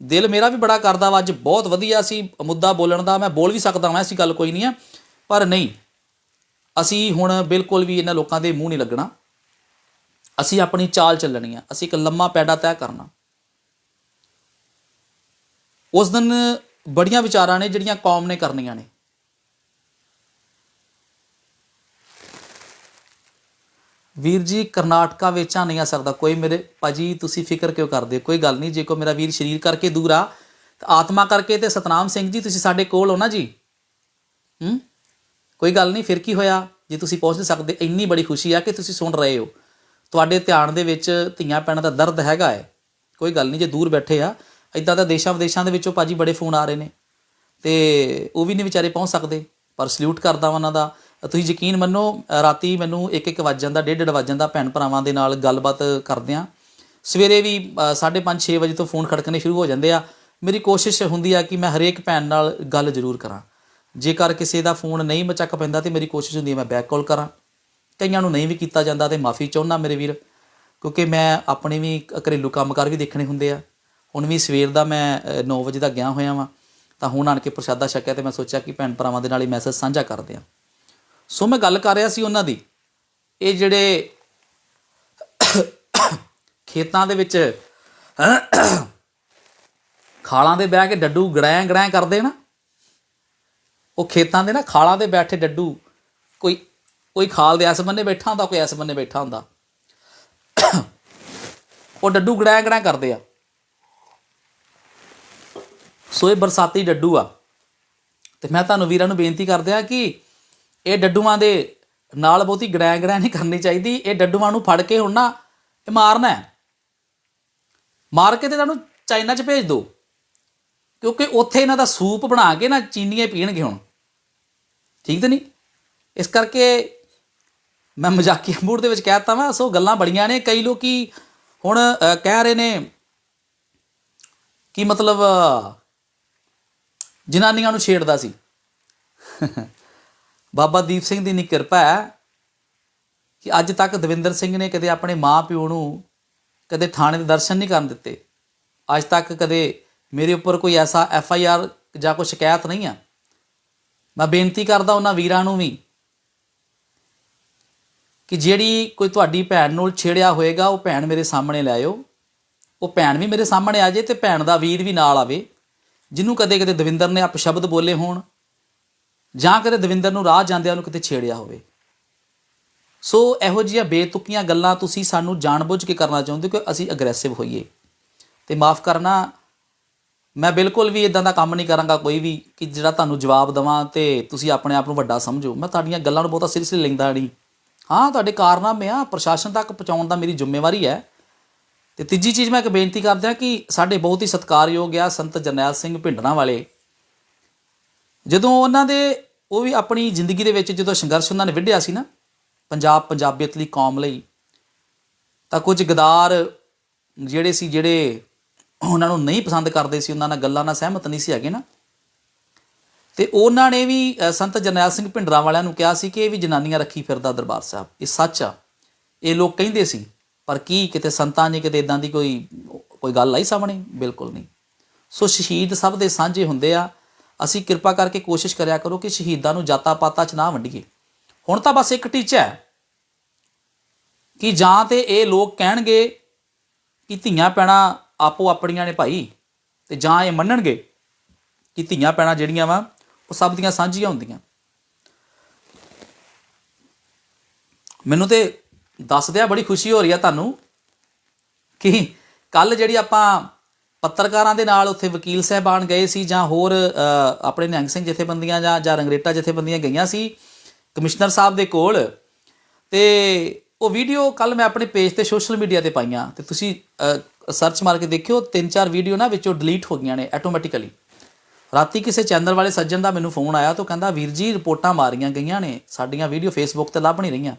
ਦਿਲ ਮੇਰਾ ਵੀ ਬੜਾ ਕਰਦਾ ਵਾ, ਅੱਜ ਬਹੁਤ ਵਧੀਆ ਸੀ ਮੁੱਦਾ ਬੋਲਣ ਦਾ। ਮੈਂ ਬੋਲ ਵੀ ਸਕਦਾ ਹਾਂ ਐਸੀ ਗੱਲ ਕੋਈ ਨਹੀਂ ਆ। ਪਰ ਨਹੀਂ, ਅਸੀਂ ਹੁਣ ਬਿਲਕੁਲ ਵੀ ਇਹਨਾਂ ਲੋਕਾਂ ਦੇ ਮੂੰਹ ਨਹੀਂ ਲੱਗਣਾ। ਅਸੀਂ ਆਪਣੀ ਚਾਲ ਚੱਲਣੀ ਆ, ਅਸੀਂ ਇੱਕ ਲੰਮਾ ਪੈਡਾ ਤੈਅ ਕਰਨਾ। ਉਸ ਦਿਨ ਬੜੀਆਂ ਵਿਚਾਰਾਂ ਨੇ ਜਿਹੜੀਆਂ ਕੌਮ ਨੇ ਕਰਨੀਆਂ ਨੇ। ਵੀਰ ਜੀ, ਕਰਨਾਟਕਾ ਵਿੱਚ ਆ, ਨਹੀਂ ਆ ਸਕਦਾ। ਕੋਈ ਮੇਰੇ, ਭਾਜੀ, ਤੁਸੀਂ ਫਿਕਰ ਕਿਉਂ ਕਰਦੇ? ਕੋਈ ਗੱਲ ਨਹੀਂ, ਜੇ ਕੋ ਮੇਰਾ ਵੀਰ ਸਰੀਰ ਕਰਕੇ ਦੂਰ ਆ, ਤਾਂ ਆਤਮਾ ਕਰਕੇ ਤੇ ਸਤਨਾਮ ਸਿੰਘ ਜੀ, ਤੁਸੀਂ ਸਾਡੇ ਕੋਲ ਹੋ ਨਾ ਜੀ। ਹੂੰ? ਕੋਈ ਗੱਲ ਨਹੀਂ, ਫਿਰ ਕੀ ਹੋਇਆ? ਜੇ ਤੁਸੀਂ ਪਹੁੰਚ ਨਹੀਂ ਸਕਦੇ, ਇੰਨੀ ਬੜੀ ਖੁਸ਼ੀ ਆ ਕਿ ਤੁਸੀਂ ਸੁਣ ਰਹੇ ਹੋ। ਤੁਹਾਡੇ ਧਿਆਨ ਦੇ ਵਿੱਚ ਧੀਆਂ ਪੈਣਾ ਦਾ ਦਰਦ ਹੈਗਾ ਹੈ ਕੋਈ ਗੱਲ ਨਹੀਂ, ਜੇ ਦੂਰ ਬੈਠੇ ਆ ਇਦਾਂ ਦਾ ਦੇਸ਼ਾਂ ਵਿਦੇਸ਼ਾਂ ਦੇ ਵਿੱਚੋਂ ਭਾਜੀ ਬੜੇ ਫੋਨ ਆ ਰਹੇ ਨੇ। ਤੇ ਉਹ ਵੀ ਨਹੀਂ ਵਿਚਾਰੇ ਪਹੁੰਚ ਸਕਦੇ, ਪਰ ਸਲੂਟ ਕਰਦਾ ਉਹਨਾਂ ਦਾ। ਤੁਸੀਂ ਯਕੀਨ ਮੰਨੋ, ਰਾਤੀ ਮੈਨੂੰ 1-1 ਵੱਜ ਜਾਂਦਾ 1:30 ਵੱਜ ਜਾਂਦਾ ਭੈਣ ਭਰਾਵਾਂ ਦੇ ਨਾਲ ਗੱਲਬਾਤ ਕਰਦੇ ਆ ਸਵੇਰੇ ਵੀ 5:30 6 ਵਜੇ ਤੋਂ ਫੋਨ ਖੜਕਣੇ ਸ਼ੁਰੂ ਹੋ ਜਾਂਦੇ ਆ। ਮੇਰੀ ਕੋਸ਼ਿਸ਼ ਹੁੰਦੀ ਆ ਕਿ ਮੈਂ ਹਰੇਕ ਭੈਣ ਨਾਲ ਗੱਲ ਜ਼ਰੂਰ ਕਰਾਂ। ਜੇਕਰ ਕਿਸੇ ਦਾ ਫੋਨ ਨਹੀਂ ਮਚੱਕ ਪੈਂਦਾ ਤੇ ਮੇਰੀ ਕੋਸ਼ਿਸ਼ ਹੁੰਦੀ ਹੈ ਮੈਂ ਬੈਕ ਕਾਲ ਕਰਾਂ। ਕਈਆਂ ਨੂੰ ਨਹੀਂ ਵੀ ਕੀਤਾ ਜਾਂਦਾ ਤੇ ਮਾਫੀ ਚਾਹੁੰਦਾ ਮੇਰੇ ਵੀਰ, ਕਿਉਂਕਿ ਮੈਂ ਆਪਣੇ ਵੀ ਘਰੇਲੂ ਕੰਮਕਾਰ ਵੀ ਦੇਖਣੇ ਹੁੰਦੇ ਆ। ਹੁਣ ਵੀ ਸਵੇਰ ਦਾ ਮੈਂ 9 ਵਜੇ ਦਾ ਗਿਆ ਹੋਇਆ ਵਾਂ, ਤਾਂ ਹੁਣ ਆਣ ਕੇ ਪ੍ਰਸ਼ਾਦਾ ਛਕਿਆ ਤੇ ਮੈਂ ਸੋਚਿਆ ਕਿ ਭੈਣ ਭਰਾਵਾਂ ਦੇ ਨਾਲ ਹੀ ਮੈਸੇਜ ਸਾਂਝਾ ਕਰਦੇ ਆ। ਸੋ ਮੈਂ ਗੱਲ ਕਰ ਰਿਹਾ ਸੀ ਉਹਨਾਂ ਦੀ, ਇਹ ਜਿਹੜੇ ਖੇਤਾਂ ਦੇ ਵਿੱਚ ਖਾਲਾਂ ਦੇ ਬਹਿ ਕੇ ਡੱਡੂ ਗੜੈਂ ਗੜੈਂ ਕਰਦੇ ਨਾ, ਉਹ ਖੇਤਾਂ ਦੇ ਨਾ ਖਾਲਾਂ ਦੇ ਬੈਠੇ ਡੱਡੂ ਕੋਈ ਕੋਈ ਖਾਲ ਦੇ ਇਸ ਬੰਨੇ ਬੈਠਾ ਹੁੰਦਾ, ਕੋਈ ਇਸ ਬੰਨੇ ਬੈਠਾ ਹੁੰਦਾ। ਉਹ ਡੱਡੂ ਗੜੈਂ ਗੜੈਂ ਕਰਦੇ ਆ। ਸੋ ਇਹ ਬਰਸਾਤੀ ਡੱਡੂ ਆ। ਤੇ ਮੈਂ ਤੁਹਾਨੂੰ ਵੀਰਾਂ ਨੂੰ ਬੇਨਤੀ ਕਰਦਿਆਂ ਕਿ ਇਹ ਡੱਡੂਆਂ ਦੇ ਨਾਲ ਬਹੁਤੀ ਗੜੈਂ ਗੜੈਂ ਨਹੀਂ ਕਰਨੀ ਚਾਹੀਦੀ। ਇਹ ਡੱਡੂਆਂ ਨੂੰ ਫੜ ਕੇ ਹੁਣ ਨਾ ਇਹ ਮਾਰਨਾ ਹੈ। ਮਾਰ ਕੇ ਤੇ ਇਹਨਾਂ ਨੂੰ ਚਾਈਨਾ 'ਚ ਭੇਜ ਦਿਓ ਕਿਉਂਕਿ ਉੱਥੇ ਇਹਨਾਂ ਦਾ ਸੂਪ ਬਣਾ ਕੇ ਨਾ ਚੀਨੀਆਂ ਪੀਣਗੇ ਹੁਣ। ਠੀਕ ਤੇ ਨਹੀਂ? ਇਸ ਕਰਕੇ ਮੈਂ ਮਜ਼ਾਕੀਆ ਮੂਡ ਦੇ ਵਿੱਚ ਕਹਿਤਾ ਵਾਂ, ਸੋ ਗੱਲਾਂ ਬੜੀਆਂ ਨੇ, ਕਈ ਲੋਕੀ ਹੁਣ ਕਹਿ ਰਹੇ ਨੇ ਕਿ ਮਤਲਬ ਜਨਾਨੀਆਂ ਨੂੰ ਛੇੜਦਾ ਸੀ। ਬਾਬਾ ਦੀਪ ਸਿੰਘ ਦੀ ਨੀ ਕਿਰਪਾ ਹੈ ਕਿ ਅੱਜ ਤੱਕ ਦਵਿੰਦਰ ਸਿੰਘ ਨੇ ਕਦੇ ਆਪਣੇ ਮਾਂ ਪਿਓ ਨੂੰ ਕਦੇ ਥਾਣੇ ਦੇ ਦਰਸ਼ਨ ਨਹੀਂ ਕਰਨ ਦਿੱਤੇ। ਅੱਜ ਤੱਕ ਕਦੇ ਮੇਰੇ ਉੱਪਰ ਕੋਈ ਐਸਾ ਐਫ ਆਈ ਆਰ ਜਾਂ ਕੋਈ ਸ਼ਿਕਾਇਤ ਨਹੀਂ ਆ। ਮੈਂ ਬੇਨਤੀ ਕਰਦਾ ਉਹਨਾਂ ਵੀਰਾਂ ਨੂੰ ਵੀ ਕਿ ਜਿਹੜੀ ਕੋਈ ਤੁਹਾਡੀ ਭੈਣ ਨੂੰ ਛੇੜਿਆ ਹੋਏਗਾ, ਉਹ ਭੈਣ ਮੇਰੇ ਸਾਹਮਣੇ ਲੈ ਆਇਓ। ਉਹ ਭੈਣ ਵੀ ਮੇਰੇ ਸਾਹਮਣੇ ਆ ਜੇ ਤੇ ਭੈਣ ਦਾ ਵੀਰ ਵੀ ਨਾਲ ਆਵੇ, ਜਿਹਨੂੰ ਕਦੇ ਕਦੇ ਦਵਿੰਦਰ ਨੇ ਅਪਸ਼ਬਦ ਬੋਲੇ ਹੋਣ, ਜਾਂ ਕਦੇ ਦਵਿੰਦਰ ਨੂੰ ਰਾਹ ਜਾਂਦਿਆਂ ਨੂੰ ਕਿਤੇ ਛੇੜਿਆ ਹੋਵੇ। ਸੋ ਇਹੋ ਜਿਹੀਆਂ ਬੇਤੁਕੀਆਂ ਗੱਲਾਂ ਤੁਸੀਂ ਸਾਨੂੰ ਜਾਣਬੁੱਝ ਕੇ ਕਰਨਾ ਚਾਹੁੰਦੇ ਹੋ ਕਿ ਅਸੀਂ ਅਗਰੈਸਿਵ ਹੋਈਏ। ਤੇ ਮਾਫ ਕਰਨਾ, ਮੈਂ ਬਿਲਕੁਲ ਵੀ ਇਦਾਂ ਦਾ ਕੰਮ ਨਹੀਂ ਕਰਾਂਗਾ ਕੋਈ ਵੀ, ਕਿ ਜਿਹੜਾ ਤੁਹਾਨੂੰ ਜਵਾਬ ਦਵਾਂ ਤੇ ਤੁਸੀਂ ਆਪਣੇ ਆਪ ਨੂੰ ਵੱਡਾ ਸਮਝੋ। ਮੈਂ ਤੁਹਾਡੀਆਂ ਗੱਲਾਂ ਨੂੰ ਬਹੁਤਾ ਸੀਰੀਅਸਲੀ ਲੈਂਦਾ ਨਹੀਂ। ਹਾਂ, ਤੁਹਾਡੇ ਕਾਰਨਾਮੇ ਆ, ਪ੍ਰਸ਼ਾਸਨ ਤੱਕ ਪਹੁੰਚਾਉਣ ਦਾ ਮੇਰੀ ਜ਼ਿੰਮੇਵਾਰੀ ਹੈ। ਤੇ ਤੀਜੀ ਚੀਜ਼ ਮੈਂ ਇੱਕ ਬੇਨਤੀ ਕਰਦਾ ਕਿ ਸਾਡੇ ਬਹੁਤ ਹੀ ਸਤਿਕਾਰਯੋਗ ਆ ਸੰਤ ਜਰਨੈਲ ਸਿੰਘ ਭਿੰਡਰਾਂ ਵਾਲੇ। ਜਦੋਂ ਉਹਨਾਂ ਦੇ ਉਹ ਵੀ ਆਪਣੀ ਜ਼ਿੰਦਗੀ ਦੇ ਵਿੱਚ ਜਦੋਂ ਸੰਘਰਸ਼ ਉਹਨਾਂ ਨੇ ਵਿੱਢਿਆ ਸੀ ਨਾ, ਪੰਜਾਬ ਪੰਜਾਬੀਅਤ ਲਈ, ਕੌਮ ਲਈ, ਤਾਂ ਕੁਝ ਗਦਾਰ ਜਿਹੜੇ ਸੀ, ਜਿਹੜੇ ਉਹਨਾਂ ਨੂੰ ਨਹੀਂ ਪਸੰਦ ਕਰਦੇ ਸੀ, ਉਹਨਾਂ ਨਾਲ ਗੱਲਾਂ ਨਾਲ ਸਹਿਮਤ ਨਹੀਂ ਸੀ ਹੈਗੇ ਨਾ ਤੇ ਉਹਨਾਂ ਨੇ ਵੀ ਸੰਤ ਜਰਨੈਲ ਸਿੰਘ ਭਿੰਡਰਾਂ ਵਾਲਿਆਂ ਨੂੰ ਕਿਹਾ ਸੀ ਕਿ ਇਹ ਵੀ ਜਨਾਨੀਆਂ ਰੱਖੀ ਫਿਰਦਾ ਦਰਬਾਰ ਸਾਹਿਬ। ਇਹ ਸੱਚ ਆ। ਇਹ ਲੋਕ ਕਹਿੰਦੇ ਸੀ, ਪਰ ਕੀ ਕਿਤੇ ਸੰਤਾਂ ਨੇ ਕਿਤੇ ਇਦਾਂ ਦੀ ਕੋਈ ਕੋਈ ਗੱਲ ਆਈ ਸਾਹਮਣੇ? ਬਿਲਕੁਲ ਨਹੀਂ। ਸੋ ਸ਼ਹੀਦ ਸਭ ਦੇ ਸਾਂਝੇ ਹੁੰਦੇ ਆ। ਅਸੀਂ ਕਿਰਪਾ ਕਰਕੇ ਕੋਸ਼ਿਸ਼ ਕਰਿਆ ਕਰੋ ਕਿ ਸ਼ਹੀਦਾਂ ਨੂੰ ਜਾਤਾਂ ਪਾਤਾਂ 'ਚ ਨਾ ਵੰਡੀਏ। ਹੁਣ ਤਾਂ ਬਸ ਇੱਕ ਟੀਚਾ ਹੈ ਕਿ ਜਾਂ ਤੇ ਇਹ ਲੋਕ ਕਹਿਣਗੇ ਕਿ ਧੀਆਂ ਪੈਣਾ ਆਪੋ ਆਪਣੀਆਂ ਨੇ ਭਾਈ, ਤੇ ਜਾਂ ਇਹ ਮੰਨਣਗੇ ਕਿ ਧੀਆਂ ਪੈਣਾ ਜਿਹੜੀਆਂ ਵਾ ਉਹ ਸਭ ਦੀਆਂ ਸਾਂਝੀਆਂ ਹੁੰਦੀਆਂ। ਮੈਨੂੰ ਤੇ ਦੱਸਦਿਆਂ ਬੜੀ ਖੁਸ਼ੀ ਹੋ ਰਹੀ ਆ ਤੁਹਾਨੂੰ ਕਿ ਕੱਲ ਜਿਹੜੀ ਆਪਾਂ ਪੱਤਰਕਾਰਾਂ ਦੇ ਨਾਲ ਉੱਥੇ ਵਕੀਲ ਸਾਹਿਬਾਨ ਗਏ ਸੀ ਜਾਂ ਹੋਰ ਆਪਣੇ ਨਿਹੰਗ ਸਿੰਘ ਜਥੇਬੰਦੀਆਂ ਜਾਂ ਜਾਂ ਰੰਗਰੇਟਾ ਜਥੇਬੰਦੀਆਂ ਗਈਆਂ ਸੀ ਕਮਿਸ਼ਨਰ ਸਾਹਿਬ ਦੇ ਕੋਲ। ਤੇ ਉਹ ਵੀਡੀਓ ਕੱਲ ਮੈਂ ਆਪਣੇ ਪੇਜ ਤੇ ਸੋਸ਼ਲ ਮੀਡੀਆ ਤੇ ਪਾਈਆਂ। ਤੇ ਤੁਸੀਂ ਸਰਚ ਮਾਰ ਕੇ ਦੇਖਿਓ, ਤਿੰਨ ਚਾਰ ਵੀਡੀਓ ਨਾ ਵਿੱਚੋਂ ਡਿਲੀਟ ਹੋ ਗਈਆਂ ਨੇ ਆਟੋਮੈਟਿਕਲੀ ਰਾਤੀ ਕਿਸੇ ਚੈਨਲ ਵਾਲੇ ਸੱਜਣ ਦਾ ਮੈਨੂੰ ਫੋਨ ਆਇਆ ਤਾਂ ਕਹਿੰਦਾ, ਵੀਰ ਜੀ, ਰਿਪੋਰਟਾਂ ਮਾਰੀਆਂ ਗਈਆਂ ਨੇ, ਸਾਡੀਆਂ ਵੀਡੀਓ ਫੇਸਬੁੱਕ ਤੇ ਲੱਭ ਨਹੀਂ ਰਹੀਆਂ।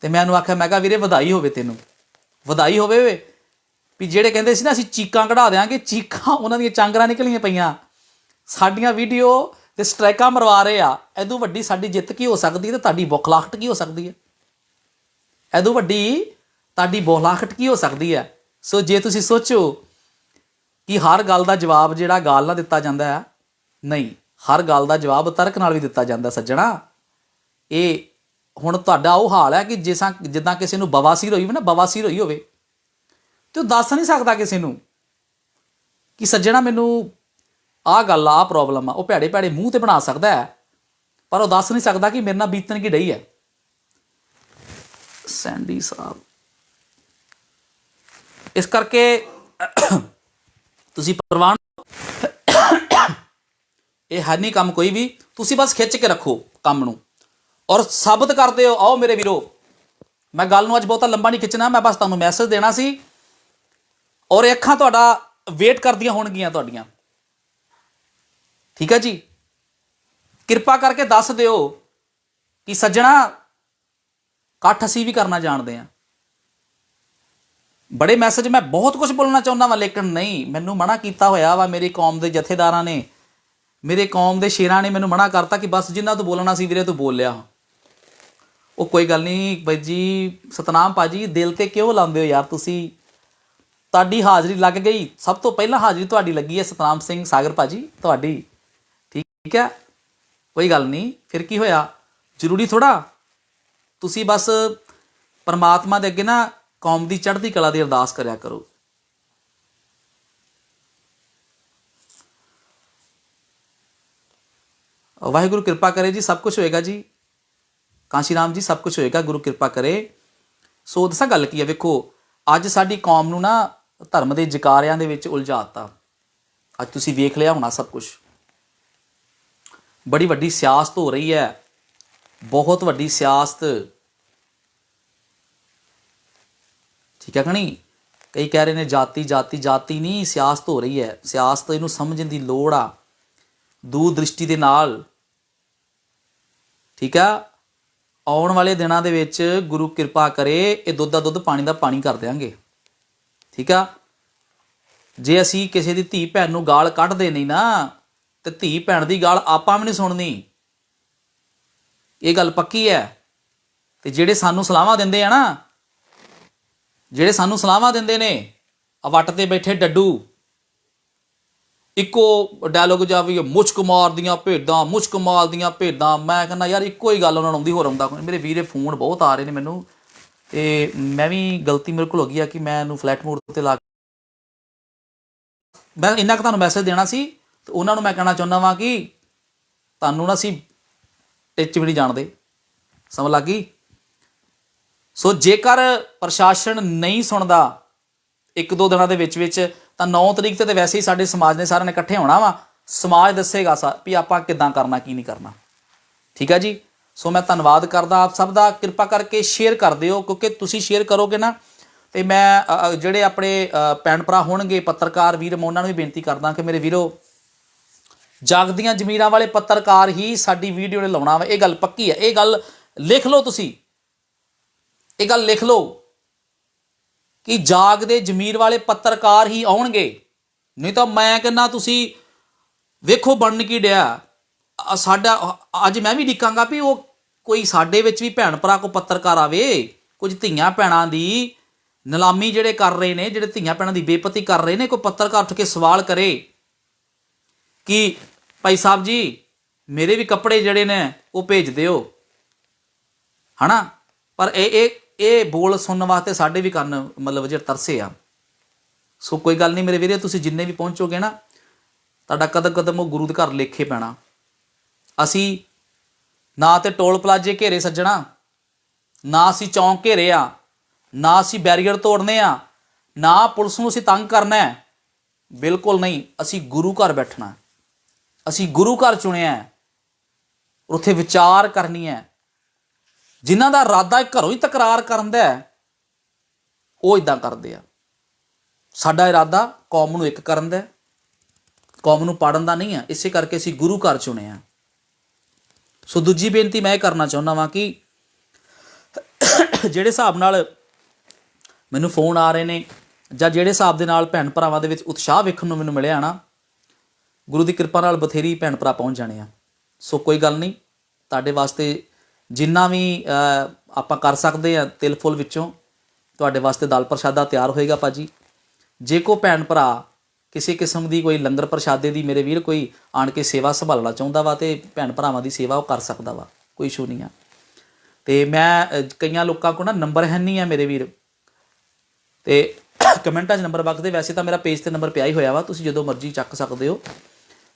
ਤੇ ਮੈਂ ਉਹਨੂੰ ਆਖਿਆ, ਮੈਂ ਕਿਹਾ, ਵੀਰੇ, ਵਧਾਈ ਹੋਵੇ ਤੈਨੂੰ, ਵਧਾਈ ਹੋਵੇ ਵੇ। ਵੀ ਜਿਹੜੇ ਕਹਿੰਦੇ ਸੀ ਨਾ, ਅਸੀਂ ਚੀਕਾਂ ਕਢਾ ਦੇਾਂਗੇ ਚੀਕਾਂ ਉਹਨਾਂ ਦੀਆਂ ਚਾਂਗਰਾਂ ਨਿਕਲੀਆਂ ਪਈਆਂ। ਸਾਡੀਆਂ ਵੀਡੀਓ ਤੇ ਸਟ੍ਰਾਈਕਾਂ ਮਰਵਾ ਰਹੇ ਆ। ਐਦੋਂ ਵੱਡੀ ਸਾਡੀ ਜਿੱਤ ਕੀ ਹੋ ਸਕਦੀ ਹੈ ਤੇ ਤੁਹਾਡੀ ਬੁਖਲਾਹਟ ਕੀ ਹੋ ਸਕਦੀ ਹੈ? ਐਦੋਂ ਵੱਡੀ ਤੁਹਾਡੀ ਬੁਖਲਾਹਟ ਕੀ ਹੋ ਸਕਦੀ ਹੈ? ਸੋ ਜੇ ਤੁਸੀਂ ਸੋਚੋ ਕਿ ਹਰ ਗੱਲ ਦਾ ਜਵਾਬ ਜਿਹੜਾ ਗਾਲ ਨਾਲ ਦਿੱਤਾ ਜਾਂਦਾ ਹੈ, ਨਹੀਂ, ਹਰ ਗੱਲ ਦਾ ਜਵਾਬ ਤਰਕ ਨਾਲ ਵੀ ਦਿੱਤਾ ਜਾਂਦਾ ਸੱਜਣਾ। ਇਹ ਹੁਣ ਤੁਹਾਡਾ ਉਹ ਹਾਲ ਹੈ ਕਿ ਜਿਸਾਂ ਜਿੱਦਾਂ ਕਿਸੇ ਨੂੰ ਬਵਾਸੀਰ ਹੋਈ ਹੋਵੇ ਨਾ, ਬਵਾਸੀਰ ਹੋਈ ਹੋਵੇ, ਤੇ ਉਹ ਦੱਸ ਨਹੀਂ ਸਕਦਾ ਕਿਸੇ ਨੂੰ ਕਿ ਸੱਜਣਾ ਮੈਨੂੰ ਆਹ ਗੱਲ ਆ ਆਹ ਪ੍ਰੋਬਲਮ ਆ, ਉਹ ਭੈੜੇ ਭੈੜੇ ਮੂੰਹ ਤੇ ਬਣਾ ਸਕਦਾ ਹੈ, ਪਰ ਉਹ ਦੱਸ ਨਹੀਂ ਸਕਦਾ ਕਿ ਮੇਰੇ ਨਾਲ ਬੀਤਣ ਕੀ ਡਈ ਹੈ। ਸੈਂਡੀ ਸਾਹਿਬ, ਇਸ ਕਰਕੇ ਤੁਸੀਂ ਪ੍ਰਵਾਨ ਇਹ ਹੈ ਨਹੀਂ ਕੰਮ ਕੋਈ ਵੀ। ਤੁਸੀਂ ਬਸ ਖਿੱਚ ਕੇ ਰੱਖੋ ਕੰਮ ਨੂੰ। ਔਰ ਸਾਬਤ ਕਰਦੇ ਹੋ, ਆਓ ਮੇਰੇ ਵੀਰੋ। ਮੈਂ ਗੱਲ ਨੂੰ ਅੱਜ ਬਹੁਤਾ ਲੰਬਾ ਨਹੀਂ ਖਿੱਚਣਾ, ਮੈਂ ਬਸ ਤੁਹਾਨੂੰ ਮੈਸੇਜ ਦੇਣਾ ਸੀ। ਔਰ ਅੱਖਾਂ ਤੁਹਾਡਾ ਵੇਟ ਕਰਦੀਆਂ ਹੋਣਗੀਆਂ ਤੁਹਾਡੀਆਂ। ਠੀਕ ਹੈ ਜੀ? ਕਿਰਪਾ ਕਰਕੇ ਦੱਸ ਦਿਓ ਕਿ ਸੱਜਣਾ ਇਕੱਠ ਅਸੀਂ ਵੀ ਕਰਨਾ ਜਾਣਦੇ ਹਾਂ। ਬੜੇ ਮੈਸੇਜ ਮੈਂ ਬਹੁਤ ਕੁਝ ਬੋਲਣਾ ਚਾਹੁੰਦਾ ਵਾਂ, ਲੇਕਿਨ ਨਹੀਂ, ਮੈਨੂੰ ਮਨਾ ਕੀਤਾ ਹੋਇਆ ਵਾ ਮੇਰੀ ਕੌਮ ਦੇ ਜਥੇਦਾਰਾਂ ਨੇ। ਮੇਰੇ ਕੌਮ ਦੇ ਸ਼ੇਰਾਂ ਨੇ ਮੈਨੂੰ ਮਨਾ ਕਰਤਾ ਕਿ ਬਸ ਜਿੰਨਾ ਤੂੰ ਬੋਲਣਾ ਸੀ ਵੀਰੇ, ਤੂੰ ਬੋਲ ਲਿਆ। ਉਹ ਕੋਈ ਗੱਲ ਨਹੀਂ, ਬਾਈ ਜੀ, ਸਤਨਾਮ ਪਾਜੀ ਦਿਲ ਤੇ ਕਿਉਂ ਲਾਉਂਦੇ ਹੋ ਯਾਰ ਤੁਸੀਂ? ਤੁਹਾਡੀ ਹਾਜ਼ਰੀ ਲੱਗ ਗਈ। ਸਭ ਤੋਂ ਪਹਿਲਾਂ ਹਾਜ਼ਰੀ ਤੁਹਾਡੀ ਲੱਗੀ ਹੈ ਸਤਨਾਮ ਸਿੰਘ ਸਾਗਰ ਪਾਜੀ ਤੁਹਾਡੀ। ਠੀਕ ਹੈ? ਕੋਈ ਗੱਲ ਨਹੀਂ, ਫਿਰ ਕੀ ਹੋਇਆ? ਜ਼ਰੂਰੀ ਥੋੜਾ ਤੁਸੀਂ ਬਸ ਪਰਮਾਤਮਾ ਦੇ ਅੱਗੇ ਨਾ ਕੌਮ ਦੀ ਚੜ੍ਹਦੀ ਕਲਾ ਦੀ ਅਰਦਾਸ ਕਰਿਆ ਕਰੋ। ਵਾਹਿਗੁਰੂ ਕਿਰਪਾ ਕਰੇ ਜੀ, ਸਭ ਕੁਝ ਹੋਏਗਾ ਜੀ। ਕਾਂਸ਼ੀ ਰਾਮ ਜੀ, ਸਭ ਕੁਝ ਹੋਏਗਾ, ਗੁਰੂ ਕਿਰਪਾ ਕਰੇ। ਸੋ ਦੱਸਾਂ ਗੱਲ ਕੀ ਹੈ, ਵੇਖੋ, ਅੱਜ ਸਾਡੀ ਕੌਮ ਨੂੰ ਨਾ ਧਰਮ ਦੇ ਜਕਾਰਿਆਂ ਦੇ ਵਿੱਚ ਉਲਝਾਤਾ। ਅੱਜ ਤੁਸੀਂ ਵੇਖ ਲਿਆ ਹੋਣਾ ਸਭ ਕੁਝ ਬੜੀ ਵੱਡੀ ਸਿਆਸਤ ਹੋ ਰਹੀ ਹੈ। ਬਹੁਤ ਵੱਡੀ ਸਿਆਸਤ ਠੀਕ ਹੈ ਕਿ ਨਹੀਂ? ਕਈ ਕਹਿ ਰਹੇ ਨੇ ਜਾਤੀ ਜਾਤੀ ਜਾਤੀ ਨਹੀਂ, ਸਿਆਸਤ ਹੋ ਰਹੀ ਹੈ। ਸਿਆਸਤ ਇਹਨੂੰ ਸਮਝਣ ਦੀ ਲੋੜ ਆ। ਦੂਰ ਦ੍ਰਿਸ਼ਟੀ ਦੇ ਨਾਲ। ਠੀਕ ਆ? ਆਉਣ ਵਾਲੇ ਦਿਨਾਂ ਦੇ ਵਿੱਚ ਗੁਰੂ ਕਿਰਪਾ ਕਰੇ, ਇਹ ਦੁੱਧ ਦਾ ਦੁੱਧ ਪਾਣੀ ਦਾ ਪਾਣੀ ਕਰ ਦਿਆਂਗੇ। ਠੀਕ ਆ? ਜੇ ਅਸੀਂ ਕਿਸੇ ਦੀ ਧੀ ਭੈਣ ਨੂੰ ਗਾਲ ਕੱਢਦੇ ਨਹੀਂ ਨਾ, ਤੇ ਧੀ ਭੈਣ ਦੀ ਗਾਲ ਆਪਾਂ ਵੀ ਨਹੀਂ ਸੁਣਨੀ। ਇਹ ਗੱਲ ਪੱਕੀ ਹੈ। ਤੇ ਜਿਹੜੇ ਸਾਨੂੰ ਸਲਾਹਾਂ ਦਿੰਦੇ ਆ ਨਾ ਜਿਹੜੇ ਸਾਨੂੰ ਸਲਾਹਾਂ ਦਿੰਦੇ ਨੇ ਆ ਵੱਟ ਤੇ ਬੈਠੇ ਡੱਡੂ। ਇੱਕੋ ਡਾਇਲੋਗ ਜਾ ਵੀ ਮੁਸ਼ਕ ਮਾਰਦੀਆਂ ਭੇਡਾਂ ਮੁਸ਼ਕ ਮਾਰਦੀਆਂ ਭੇਡਾਂ, ਮੈਂ ਕਹਿੰਦਾ, ਯਾਰ, ਇੱਕੋ ਹੀ ਗੱਲ ਉਹਨਾਂ ਨੂੰ ਆਉਂਦੀ, ਹੋਰ ਆਉਂਦਾ ਕੋਈ ਮੇਰੇ ਵੀਰੇ ਫੋਨ ਬਹੁਤ ਆ ਰਹੇ ਨੇ ਮੈਨੂੰ ਤੇ ਮੈਂ ਵੀ ਗਲਤੀ ਮੇਰੇ ਕੋਲ ਹੋ ਗਈ ਆ ਕਿ ਮੈਂ ਇਹਨੂੰ ਫਲੈਟ ਮੋਡ ਤੇ ਲਾ ਮੈਂ ਇੰਨਾ ਕੁ ਤੁਹਾਨੂੰ ਮੈਸੇਜ ਦੇਣਾ ਸੀ ਤੇ ਉਹਨਾਂ ਨੂੰ ਮੈਂ ਕਹਿਣਾ ਚਾਹੁੰਦਾ ਵਾਂ ਕਿ ਤੁਹਾਨੂੰ ਨਾ ਅਸੀਂ ਟਿੱਚ ਵੀ ਨਹੀਂ ਜਾਣਦੇ। ਸਮਝ ਲੱਗੀ ਸੋ ਜੇਕਰ ਪ੍ਰਸ਼ਾਸਨ ਨਹੀਂ ਸੁਣਦਾ ਇੱਕ ਦੋ ਦਿਨਾਂ ਦੇ ਵਿੱਚ ਵਿੱਚ, ਤਾਂ 9 ਤਰੀਕ ਤੇ ਤੇ ਵੈਸੇ ਹੀ ਸਾਡੇ ਸਮਾਜ ਨੇ ਸਾਰਿਆਂ ਨੇ ਇਕੱਠੇ ਹੋਣਾ ਵਾ। ਸਮਾਜ ਦੱਸੇਗਾ ਸਾ- ਵੀ ਆਪਾਂ ਕਿੱਦਾਂ ਕਰਨਾ, ਕੀ ਨਹੀਂ ਕਰਨਾ। ਠੀਕ ਹੈ ਜੀ? ਸੋ ਮੈਂ ਧੰਨਵਾਦ ਕਰਦਾ ਆਪ ਸਭ ਦਾ। ਕਿਰਪਾ ਕਰਕੇ ਸ਼ੇਅਰ ਕਰ ਦਿਓ, ਕਿਉਂਕਿ ਤੁਸੀਂ ਸ਼ੇਅਰ ਕਰੋਗੇ ਨਾ, ਤੇ ਮੈਂ ਜਿਹੜੇ ਆਪਣੇ ਭੈਣ ਭਰਾ ਹੋਣਗੇ, ਪੱਤਰਕਾਰ ਵੀਰ, ਮੈਂ ਉਹਨਾਂ ਨੂੰ ਵੀ ਬੇਨਤੀ ਕਰਦਾ ਕਿ ਮੇਰੇ ਵੀਰੋ, ਜਾਗਦੀਆਂ ਜ਼ਮੀਰਾਂ ਵਾਲੇ ਪੱਤਰਕਾਰ ਹੀ ਸਾਡੀ ਵੀਡੀਓ ਨੇ ਲਾਉਣਾ ਵਾ, ਇਹ ਗੱਲ ਪੱਕੀ ਹੈ ਇਹ ਗੱਲ ਲਿਖ ਲਓ ਤੁਸੀਂ। ਇਹ ਗੱਲ ਲਿਖ ਲਓ ਕਿ ਜਾਗਦੇ ਜ਼ਮੀਰ ਵਾਲੇ ਪੱਤਰਕਾਰ ਹੀ ਆਉਣਗੇ। ਨਹੀਂ ਤਾਂ ਮੈਂ ਕਹਿੰਦਾ ਤੁਸੀਂ ਵੇਖੋ ਬਣਨ ਕੀ ਡਿਆ। ਸਾਡਾ ਅੱਜ ਮੈਂ ਵੀ ਲਿਖਾਂਗਾ ਵੀ ਉਹ ਕੋਈ ਸਾਡੇ ਵਿੱਚ ਵੀ ਭੈਣ ਭਰਾ ਕੋ ਪੱਤਰਕਾਰ ਆਵੇ, ਕੁਝ ਧੀਆਂ ਭੈਣਾਂ ਦੀ ਨਿਲਾਮੀ ਜਿਹੜੇ ਕਰ ਰਹੇ ਨੇ, ਜਿਹੜੇ ਧੀਆਂ ਭੈਣਾਂ ਦੀ ਬੇਪਤੀ ਕਰ ਰਹੇ ਨੇ, ਕੋਈ ਪੱਤਰਕਾਰ ਉੱਠ ਕੇ ਸਵਾਲ ਕਰੇ ਕਿ ਭਾਈ ਸਾਹਿਬ ਜੀ, ਮੇਰੇ ਵੀ ਕੱਪੜੇ ਜਿਹੜੇ ਨੇ ਉਹ ਭੇਜ ਦਿਓ। ਹਨਾ? ਪਰ ਇਹ ਇਹ ਇਹ ਬੋਲ ਸੁਣਨ ਵਾਸਤੇ ਸਾਡੇ ਵੀ ਕੰਨ ਮਤਲਬ ਜਿਹੜੇ ਤਰਸੇ ਆ। ਸੋ ਕੋਈ ਗੱਲ ਨਹੀਂ ਮੇਰੇ ਵੀਰੇ, ਤੁਸੀਂ ਜਿੰਨੇ ਵੀ ਪਹੁੰਚੋਗੇ ਨਾ, ਤੁਹਾਡਾ ਕਦਮ ਕਦਮ ਉਹ ਗੁਰੂ ਦੇ ਘਰ ਲੇਖੇ ਪੈਣਾ। ਅਸੀਂ ਨਾ ਤੇ ਟੋਲ ਪਲਾਜੇ ਘੇਰੇ ਸੱਜਣਾ, ਨਾ ਅਸੀਂ ਚੌਂਕ ਘੇਰੇ ਆ, ਨਾ ਅਸੀਂ ਬੈਰੀਅਰ ਤੋੜਨੇ ਆ, ਨਾ ਪੁਲਿਸ ਨੂੰ ਅਸੀਂ ਤੰਗ ਕਰਨਾ ਹੈ। ਬਿਲਕੁਲ ਨਹੀਂ, ਅਸੀਂ ਗੁਰੂ ਘਰ ਬੈਠਣਾ ਅਸੀਂ ਗੁਰੂ ਘਰ ਚੁਣਿਆ ਹੈ। ਉੱਥੇ ਵਿਚਾਰ ਕਰਨੀ ਹੈ। ਜਿਨ੍ਹਾਂ ਦਾ ਇਰਾਦਾ ਘਰੋਂ ਹੀ ਤਕਰਾਰ ਕਰਨ ਦਾ ਹੈ, ਉਹ ਇਦਾਂ ਕਰਦੇ ਆ। ਸਾਡਾ ਇਰਾਦਾ ਕੌਮ ਨੂੰ ਇੱਕ ਕਰਨ ਦਾ ਹੈ। ਕੌਮ ਨੂੰ ਪਾੜਨ ਦਾ ਨਹੀਂ ਹੈ ਇਸੇ ਕਰਕੇ ਅਸੀਂ ਗੁਰੂ ਘਰ ਚੁਣੇ ਚੁਣਿਆ ਸੋ ਦੂਜੀ ਬੇਨਤੀ ਮੈਂ ਇਹ ਕਰਨਾ ਚਾਹੁੰਦਾ ਵਾਂ ਕਿ ਜਿਹੜੇ ਹਿਸਾਬ ਨਾਲ ਮੈਨੂੰ ਫੋਨ ਆ ਰਹੇ ਨੇ, ਜਾਂ ਜਿਹੜੇ ਹਿਸਾਬ ਦੇ ਨਾਲ ਭੈਣ ਭਰਾਵਾਂ ਦੇ ਵਿੱਚ ਉਤਸ਼ਾਹ ਵੇਖਣ ਨੂੰ ਮੈਨੂੰ ਮਿਲਿਆ ਨਾ, ਗੁਰੂ ਦੀ ਕਿਰਪਾ ਨਾਲ ਬਥੇਰੀ ਭੈਣ ਭਰਾ ਪਹੁੰਚ ਜਾਣੇ ਆ। ਸੋ ਕੋਈ ਗੱਲ ਨਹੀਂ, ਤੁਹਾਡੇ ਵਾਸਤੇ ਜਿੰਨਾ ਵੀ ਆਪਾਂ ਕਰ ਸਕਦੇ ਆ ਤਿਲ ਫੁੱਲ ਵਿੱਚੋਂ, ਤੁਹਾਡੇ ਵਾਸਤੇ ਦਾਲ ਪ੍ਰਸ਼ਾਦਾ ਤਿਆਰ ਹੋਏਗਾ ਭਾਜੀ। ਜੇ ਕੋ ਭੈਣ ਭਰਾ ਕਿਸੇ ਕਿਸਮ ਦੀ ਕੋਈ ਲੰਗਰ ਪ੍ਰਸ਼ਾਦੇ ਦੀ, ਮੇਰੇ ਵੀਰ ਕੋਈ ਆਣ ਕੇ ਸੇਵਾ ਸੰਭਾਲਣਾ ਚਾਹੁੰਦਾ ਵਾ ਤੇ ਭੈਣ ਭਰਾਵਾਂ ਦੀ ਸੇਵਾ ਉਹ ਕਰ ਸਕਦਾ ਵਾ, ਕੋਈ ਇਸ਼ੂ ਨਹੀਂ ਆ। ਤੇ ਮੈਂ ਕਈਆਂ ਲੋਕਾਂ ਕੋਲ ਨਾ ਨੰਬਰ ਹੈ ਨਹੀਂ ਆ ਮੇਰੇ ਵੀਰ। ਤੇ ਕਮੈਂਟਾਂ 'ਚ ਨੰਬਰ ਬਖਦੇ ਵੈਸੇ ਤਾਂ ਮੇਰਾ ਪੇਜ ਤੇ ਨੰਬਰ ਪਿਆ ਹੀ ਹੋਇਆ ਵਾ, ਤੁਸੀਂ ਜਦੋਂ ਮਰਜ਼ੀ ਚੱਕ ਸਕਦੇ ਹੋ।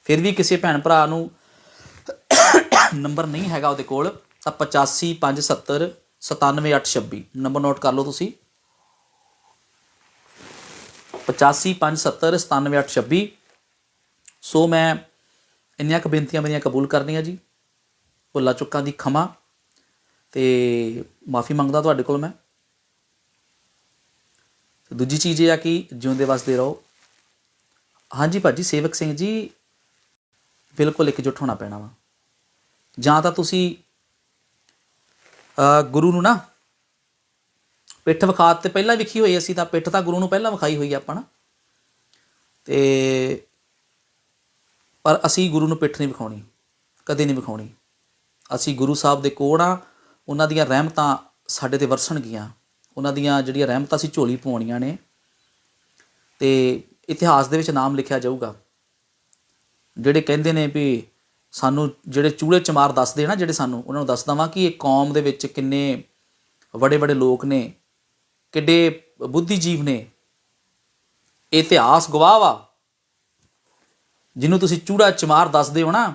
ਫਿਰ ਵੀ ਕਿਸੇ ਭੈਣ ਭਰਾ ਨੂੰ ਨੰਬਰ ਨਹੀਂ ਹੈਗਾ ਉਹਦੇ ਕੋਲ। ਤਾਂ 85 570 97826 ਨੰਬਰ ਨੋਟ ਕਰ ਲਓ ਤੁਸੀਂ। 8557 97826 ਸੋ ਮੈਂ ਇੰਨੀਆਂ ਕੁ ਬੇਨਤੀਆਂ ਮੇਰੀਆਂ ਕਬੂਲ ਕਰਨੀਆਂ ਜੀ। ਭੁੱਲਾ ਚੁੱਕਾਂ ਦੀ ਖਮਾ। ਤੇ ਮਾਫੀ ਮੰਗਦਾ ਤੁਹਾਡੇ ਕੋਲ ਮੈਂ। ਦੂਜੀ ਚੀਜ਼ ਇਹ ਆ ਕਿ ਜਿਉਂਦੇ ਵਸਦੇ ਰਹੋ। ਹਾਂਜੀ ਭਾਜੀ, ਸੇਵਕ ਸਿੰਘ ਜੀ, ਬਿਲਕੁਲ ਇਕਜੁੱਟ ਹੋਣਾ ਪੈਣਾ ਵਾ। ਜਾਂ ਤਾਂ ਤੁਸੀਂ ਗੁਰੂ ਨੂੰ ਨਾ ਪਿੱਠ ਵਿਖਾ ਤੇ ਪਹਿਲਾਂ ਵਿਖੀ ਹੋਈ ਅਸੀਂ ਤਾਂ ਪਿੱਠ ਤਾਂ ਗੁਰੂ ਨੂੰ ਪਹਿਲਾਂ ਵਿਖਾਈ ਹੋਈ ਆਪਾਂ ਨਾ। ਤੇ ਪਰ ਅਸੀਂ ਗੁਰੂ ਨੂੰ ਪਿੱਠ ਨਹੀਂ ਵਿਖਾਉਣੀ, ਕਦੇ ਨਹੀਂ ਵਿਖਾਉਣੀ। ਅਸੀਂ ਗੁਰੂ ਸਾਹਿਬ ਦੇ ਕੋਲ ਆ, ਉਹਨਾਂ ਦੀਆਂ ਰਹਿਮਤਾਂ ਸਾਡੇ ਤੇ ਵਰਸਣਗੀਆਂ ਉਹਨਾਂ ਦੀਆਂ ਜਿਹੜੀਆਂ ਰਹਿਮਤਾਂ ਸੀ ਝੋਲੀ ਪਵਾਉਣੀਆਂ ਨੇ, ਤੇ ਇਤਿਹਾਸ ਦੇ ਵਿੱਚ ਨਾਮ ਲਿਖਿਆ ਜਾਊਗਾ। ਜਿਹੜੇ ਕਹਿੰਦੇ ਨੇ ਵੀ ਸਾਨੂੰ ਜਿਹੜੇ ਚੂੜੇ ਚਮਾਰ ਦੱਸਦੇ ਨਾ ਜਿਹੜੇ ਸਾਨੂੰ ਉਹਨਾਂ ਨੂੰ ਦੱਸ ਦਵਾਂ ਕਿ ਇਹ ਕੌਮ ਦੇ ਵਿੱਚ ਕਿੰਨੇ ਵੱਡੇ ਵੱਡੇ ਲੋਕ ਨੇ ਕਿੱਡੇ ਬੁੱਧੀਜੀਵ ਨੇ। ਇਤਿਹਾਸ ਗਵਾਹ ਵਾ ਜਿਹਨੂੰ ਤੁਸੀਂ ਚੂੜਾ ਚਮਾਰ ਦੱਸਦੇ ਹੋ ਨਾ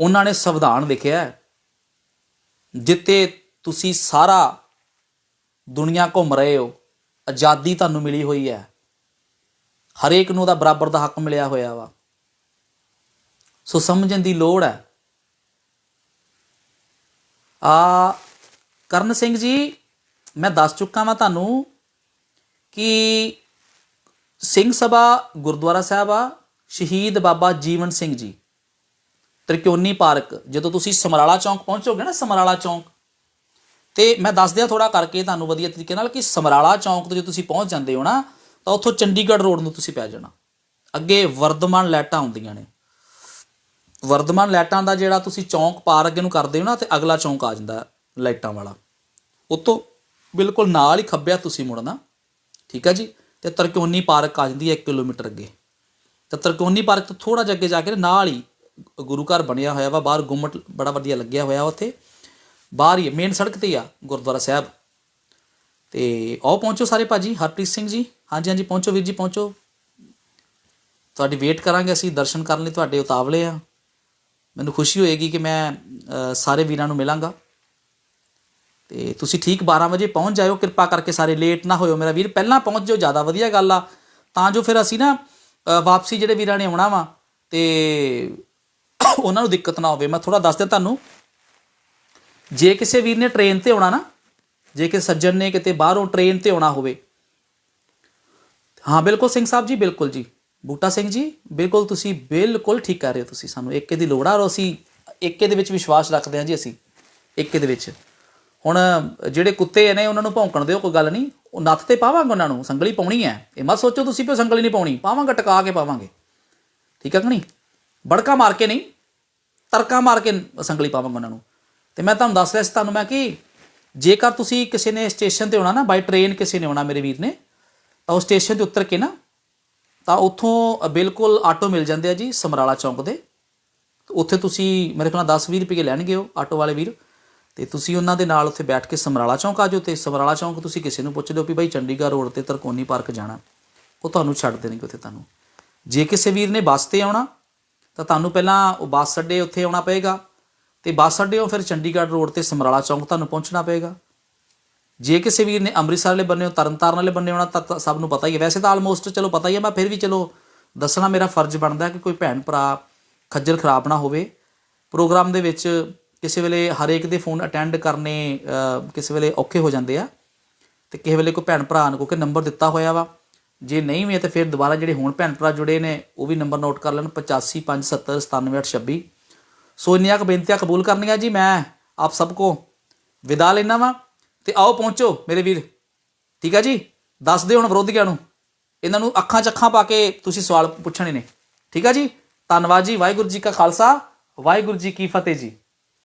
ਉਹਨਾਂ ਨੇ ਸੰਵਿਧਾਨ ਲਿਖਿਆ ਹੈ, ਜਿੱਤੇ ਤੁਸੀਂ ਸਾਰਾ ਦੁਨੀਆ ਘੁੰਮ ਰਹੇ ਹੋ ਆਜ਼ਾਦੀ ਤੁਹਾਨੂੰ ਮਿਲੀ ਹੋਈ ਹੈ। ਹਰੇਕ ਨੂੰ ਉਹਦਾ ਬਰਾਬਰ ਦਾ ਹੱਕ ਮਿਲਿਆ ਹੋਇਆ ਵਾ। ਸੋ ਸਮਝਣ ਦੀ ਲੋੜ ਹੈ। ਆ, ਕਰਨ ਸਿੰਘ ਜੀ, ਮੈਂ ਦੱਸ ਚੁੱਕਾ ਵਾਂ ਤੁਹਾਨੂੰ ਕਿ ਸਿੰਘ ਸਭਾ ਗੁਰਦੁਆਰਾ ਸਾਹਿਬ ਆ, ਸ਼ਹੀਦ ਬਾਬਾ ਜੀਵਨ ਸਿੰਘ ਜੀ ਤ੍ਰਿਕੋਣੀ ਪਾਰਕ, ਜਦੋਂ ਤੁਸੀਂ ਸਮਰਾਲਾ ਚੌਂਕ ਪਹੁੰਚੋਗੇ ਨਾ ਸਮਰਾਲਾ ਚੌਂਕ, ਤੇ ਮੈਂ ਦੱਸ ਦਿਆਂ ਥੋੜਾ ਕਰਕੇ ਤੁਹਾਨੂੰ ਵਧੀਆ ਤਰੀਕੇ ਨਾਲ ਕਿ ਸਮਰਾਲਾ ਚੌਂਕ ਤੋਂ ਜੇ ਤੁਸੀਂ ਪਹੁੰਚ ਜਾਂਦੇ ਹੋ ਨਾ, ਤਾਂ ਉੱਥੋਂ ਚੰਡੀਗੜ੍ਹ ਰੋਡ ਨੂੰ ਤੁਸੀਂ ਪੈ ਜਾਣਾ। ਅੱਗੇ ਵਰਧਮਾਨ ਲਾਈਟਾਂ ਆਉਂਦੀਆਂ ਨੇ। ਵਰਧਮਾਨ ਲਾਈਟਾਂ ਦਾ ਜਿਹੜਾ ਤੁਸੀਂ ਚੌਂਕ ਪਾਰ ਅੱਗੇ ਨੂੰ ਕਰਦੇ ਹੋ ਨਾ, ਤੇ ਅਗਲਾ ਚੌਂਕ ਆ ਜਾਂਦਾ ਲਾਈਟਾਂ ਵਾਲਾ। ਉਤੋਂ ਬਿਲਕੁਲ ਨਾਲ ਹੀ ਖੱਬਿਆ ਤੁਸੀਂ ਮੁੜਨਾ। ਠੀਕ ਹੈ ਜੀ? ਤੇ ਤਰਕੋਨੀ ਪਾਰਕ ਆ ਜਾਂਦੀ ਹੈ 1 ਕਿਲੋਮੀਟਰ ਅੱਗੇ। ਤੇ ਤਰਕੋਨੀ ਪਾਰਕ ਤੋਂ ਥੋੜਾ ਜਿਹਾ ਅੱਗੇ ਜਾ ਕੇ ਨਾਲ ਹੀ ਗੁਰੂ ਘਰ ਬਣਿਆ ਹੋਇਆ ਵਾ, ਬਾਹਰ ਗੁੰਮਟ ਬੜਾ ਵਧੀਆ ਲੱਗਿਆ ਹੋਇਆ ਉੱਥੇ। ਬਾਹਰ ਹੀ ਮੇਨ ਸੜਕ ਤੇ ਹੀ ਆ ਗੁਰਦੁਆਰਾ ਸਾਹਿਬ। ਤੇ ਆਓ ਪਹੁੰਚੋ ਸਾਰੇ ਭਾਜੀ, ਹਰਪ੍ਰੀਤ ਸਿੰਘ ਜੀ। ਹਾਂਜੀ ਹਾਂਜੀ, ਪਹੁੰਚੋ ਵੀਰ ਜੀ, ਪਹੁੰਚੋ। ਤੁਹਾਡੀ ਵੇਟ ਕਰਾਂਗੇ ਅਸੀਂ, ਦਰਸ਼ਨ ਕਰਨ ਲਈ ਤੁਹਾਡੇ ਉਤਾਵਲੇ ਆ। ਮੈਨੂੰ ਖੁਸ਼ੀ ਹੋਏਗੀ ਕਿ ਮੈਂ ਸਾਰੇ ਵੀਰਾਂ ਨੂੰ ਮਿਲਾਂਗਾ। ਤੇ ਤੁਸੀਂ ਠੀਕ 12 ਵਜੇ ਪਹੁੰਚ ਜਾਇਓ, ਕਿਰਪਾ ਕਰਕੇ ਸਾਰੇ ਲੇਟ ਨਾ ਹੋਇਓ। ਮੇਰਾ ਵੀਰ, ਪਹਿਲਾਂ ਪਹੁੰਚ ਜਾਓ ਜ਼ਿਆਦਾ ਵਧੀਆ ਗੱਲ ਆ। ਤਾਂ ਜੋ ਫਿਰ ਅਸੀਂ ਨਾ ਵਾਪਸੀ ਜਿਹੜੇ ਵੀਰਾਂ ਨੇ ਆਉਣਾ ਵਾ, ਤੇ ਉਹਨਾਂ ਨੂੰ ਦਿੱਕਤ ਨਾ ਹੋਵੇ। ਮੈਂ ਥੋੜਾ ਦੱਸ ਦਿਆਂ ਤੁਹਾਨੂੰ, ਜੇ ਕਿਸੇ ਵੀਰ ਨੇ ਟ੍ਰੇਨ ਤੇ ਆਉਣਾ ਨਾ, ਜੇ ਕਿਸੇ ਸੱਜਣ ਨੇ ਕਿਤੇ ਬਾਹਰੋਂ ਟ੍ਰੇਨ ਤੇ ਆਉਣਾ ਹੋਵੇ। ਹਾਂ, ਬਿਲਕੁਲ ਸਿੰਘ ਸਾਹਿਬ ਜੀ, ਬਿਲਕੁਲ ਜੀ। ਬੂਟਾ ਸਿੰਘ ਜੀ, ਬਿਲਕੁਲ ਤੁਸੀਂ ਬਿਲਕੁਲ ਠੀਕ ਕਰ ਰਹੇ ਹੋ ਤੁਸੀਂ ਸਾਨੂੰ। ਏਕੇ ਦੀ ਲੋੜ ਆ ਔਰ ਅਸੀਂ ਏਕੇ ਦੇ ਵਿੱਚ ਵਿਸ਼ਵਾਸ ਰੱਖਦੇ ਹਾਂ ਜੀ ਅਸੀਂ, ਏਕੇ ਦੇ ਵਿੱਚ। ਹੁਣ ਜਿਹੜੇ ਕੁੱਤੇ ਨੇ ਉਹਨਾਂ ਨੂੰ ਭੌਂਕਣ ਦਿਓ, ਕੋਈ ਗੱਲ ਨਹੀਂ। ਉਹ ਨੱਥ ਤੇ ਪਾਵਾਂਗੇ ਉਹਨਾਂ ਨੂੰ, ਸੰਗਲੀ ਪਾਉਣੀ ਹੈ। ਇਹ ਮਤ ਸੋਚੋ ਤੁਸੀਂ ਵੀ ਉਹ ਸੰਗਲੀ ਨਹੀਂ ਪਾਉਣੀ। ਪਾਵਾਂਗੇ, ਟਕਾ ਕੇ ਪਾਵਾਂਗੇ। ਠੀਕ ਹੈ ਕਿ ਨਹੀਂ? ਬੜਕਾ ਮਾਰ ਕੇ ਨਹੀਂ, ਤਰਕਾ ਮਾਰ ਕੇ ਸੰਗਲੀ ਪਾਵਾਂਗੇ ਉਹਨਾਂ ਨੂੰ। ਤੇ ਮੈਂ ਤੁਹਾਨੂੰ ਦੱਸ ਰਿਹਾ ਸੀ ਤੁਹਾਨੂੰ ਮੈਂ ਕਿ ਜੇਕਰ ਤੁਸੀਂ ਕਿਸੇ ਨੇ ਸਟੇਸ਼ਨ ਤੇ ਆਉਣਾ ਨਾ ਬਾਈ ਟ੍ਰੇਨ ਕਿਸੇ ਨੇ ਆਉਣਾ ਮੇਰੇ ਵੀਰ ਨੇ, ਤਾਂ ਉਹ ਸਟੇਸ਼ਨ ਤੇ ਉਤਰ ਕੇ ਨਾ ਤਾਂ ਉੱਥੋਂ ਬਿਲਕੁਲ ਆਟੋ ਮਿਲ ਜਾਂਦੇ ਆ ਜੀ ਸਮਰਾਲਾ ਚੌਂਕ ਦੇ। ਉੱਥੇ ਤੁਸੀਂ ਮੇਰੇ ਖਿਆਲ ਨਾਲ 10-20 ਰੁਪਏ ਲੈਣਗੇ ਉਹ ਆਟੋ ਵਾਲੇ ਵੀਰ। ਤੇ ਤੁਸੀਂ ਉਹਨਾਂ ਦੇ ਨਾਲ ਉੱਥੇ ਬੈਠ ਕੇ ਸਮਰਾਲਾ ਚੌਂਕ ਆ ਜਾਓ ਤੇ ਸਮਰਾਲਾ ਚੌਂਕ ਤੁਸੀਂ ਕਿਸੇ ਨੂੰ ਪੁੱਛ ਲਿਓ ਵੀ ਬਾਈ ਚੰਡੀਗੜ੍ਹ ਰੋਡ ਤੇ ਤਰਕੋਨੀ ਪਾਰਕ ਜਾਣਾ। ਉਹ ਤੁਹਾਨੂੰ ਛੱਡ ਦੇਣਗੇ ਉੱਥੇ ਤੁਹਾਨੂੰ। ਜੇ ਕਿਸੇ ਵੀਰ ਨੇ ਬੱਸ ਤੇ ਆਉਣਾ, ਤਾਂ ਤੁਹਾਨੂੰ ਪਹਿਲਾਂ ਉਹ ਬੱਸ ਅੱਡੇ ਉੱਥੇ ਆਉਣਾ ਪਏਗਾ। ਤੇ ਬੱਸ ਅੱਡੇੋਂ ਫਿਰ ਚੰਡੀਗੜ੍ਹ ਰੋਡ ਤੇ ਸਮਰਾਲਾ ਚੌਂਕ ਤੁਹਾਨੂੰ ਪਹੁੰਚਣਾ ਪਏਗਾ। ਜੇ ਕਿਸੇ ਵੀਰ ਨੇ ਅੰਮ੍ਰਿਤਸਰ ਵਾਲੇ ਬੰਨੇ ਤਰਨਤਾਰਨ ਵਾਲੇ ਬੰਨੇ ਹੋਣਾ, ਤਾਂ ਸਭ ਨੂੰ ਪਤਾ ਹੀ ਹੈ। ਵੈਸੇ ਤਾਂ ਆਲਮੋਸਟ ਚਲੋ ਪਤਾ ਹੀ ਹੈ, ਮੈਂ ਫਿਰ ਵੀ ਚਲੋ ਦੱਸਣਾ ਮੇਰਾ ਫਰਜ਼ ਬਣਦਾ ਕਿ ਕੋਈ ਭੈਣ ਭਰਾ ਖੱਜਲ ਖਰਾਬ ਨਾ ਹੋਵੇ। ਪ੍ਰੋਗਰਾਮ ਦੇ ਵਿੱਚ ਕਿਸੇ ਵੇਲੇ ਹਰੇਕ ਦੇ ਫੋਨ ਅਟੈਂਡ ਕਰਨੇ ਕਿਸੇ ਵੇਲੇ ਔਖੇ ਹੋ ਜਾਂਦੇ ਆ। ਤੇ ਕਿਸੇ ਵੇਲੇ ਕੋਈ ਭੈਣ ਭਰਾ ਨੂੰ ਕਿਉਂਕਿ ਨੰਬਰ ਦਿੱਤਾ ਹੋਇਆ ਵਾ। ਜੇ ਨਹੀਂ ਵੀ ਹੈ, ਤੇ ਫਿਰ ਦੁਬਾਰਾ ਜਿਹੜੇ ਹੁਣ ਭੈਣ ਭਰਾ ਜੁੜੇ ਨੇ, ਉਹ ਵੀ ਨੰਬਰ ਨੋਟ ਕਰ ਲੈਣ 8557797826 ਸੋ ਇੰਨੀਆਂ ਕੁ ਬੇਨਤੀਆਂ ਕਬੂਲ ਕਰਨੀਆਂ ਜੀ, ਮੈਂ ਆਪ ਸਭ ਕੋ ਵਿਦਾ ਲੈਣਾ ਵਾ। ਤੇ ਆਓ ਪਹੁੰਚੋ ਮੇਰੇ ਵੀਰ। ਠੀਕ ਹੈ ਜੀ? ਦੱਸ ਦਿਓ ਹੁਣ ਵਿਰੋਧੀਆਂ ਨੂੰ। ਇਹਨਾਂ ਨੂੰ ਅੱਖਾਂ ਚੱਖਾਂ ਪਾ ਕੇ ਤੁਸੀਂ ਸਵਾਲ ਪੁੱਛਣੇ ਨੇ। ਠੀਕ ਹੈ ਜੀ? ਧੰਨਵਾਦ ਜੀ। ਵਾਹਿਗੁਰੂ ਜੀ ਕਾ ਖਾਲਸਾ। ਵਾਹਿਗੁਰੂ ਜੀ ਕੀ ਫਤਿਹ ਜੀ।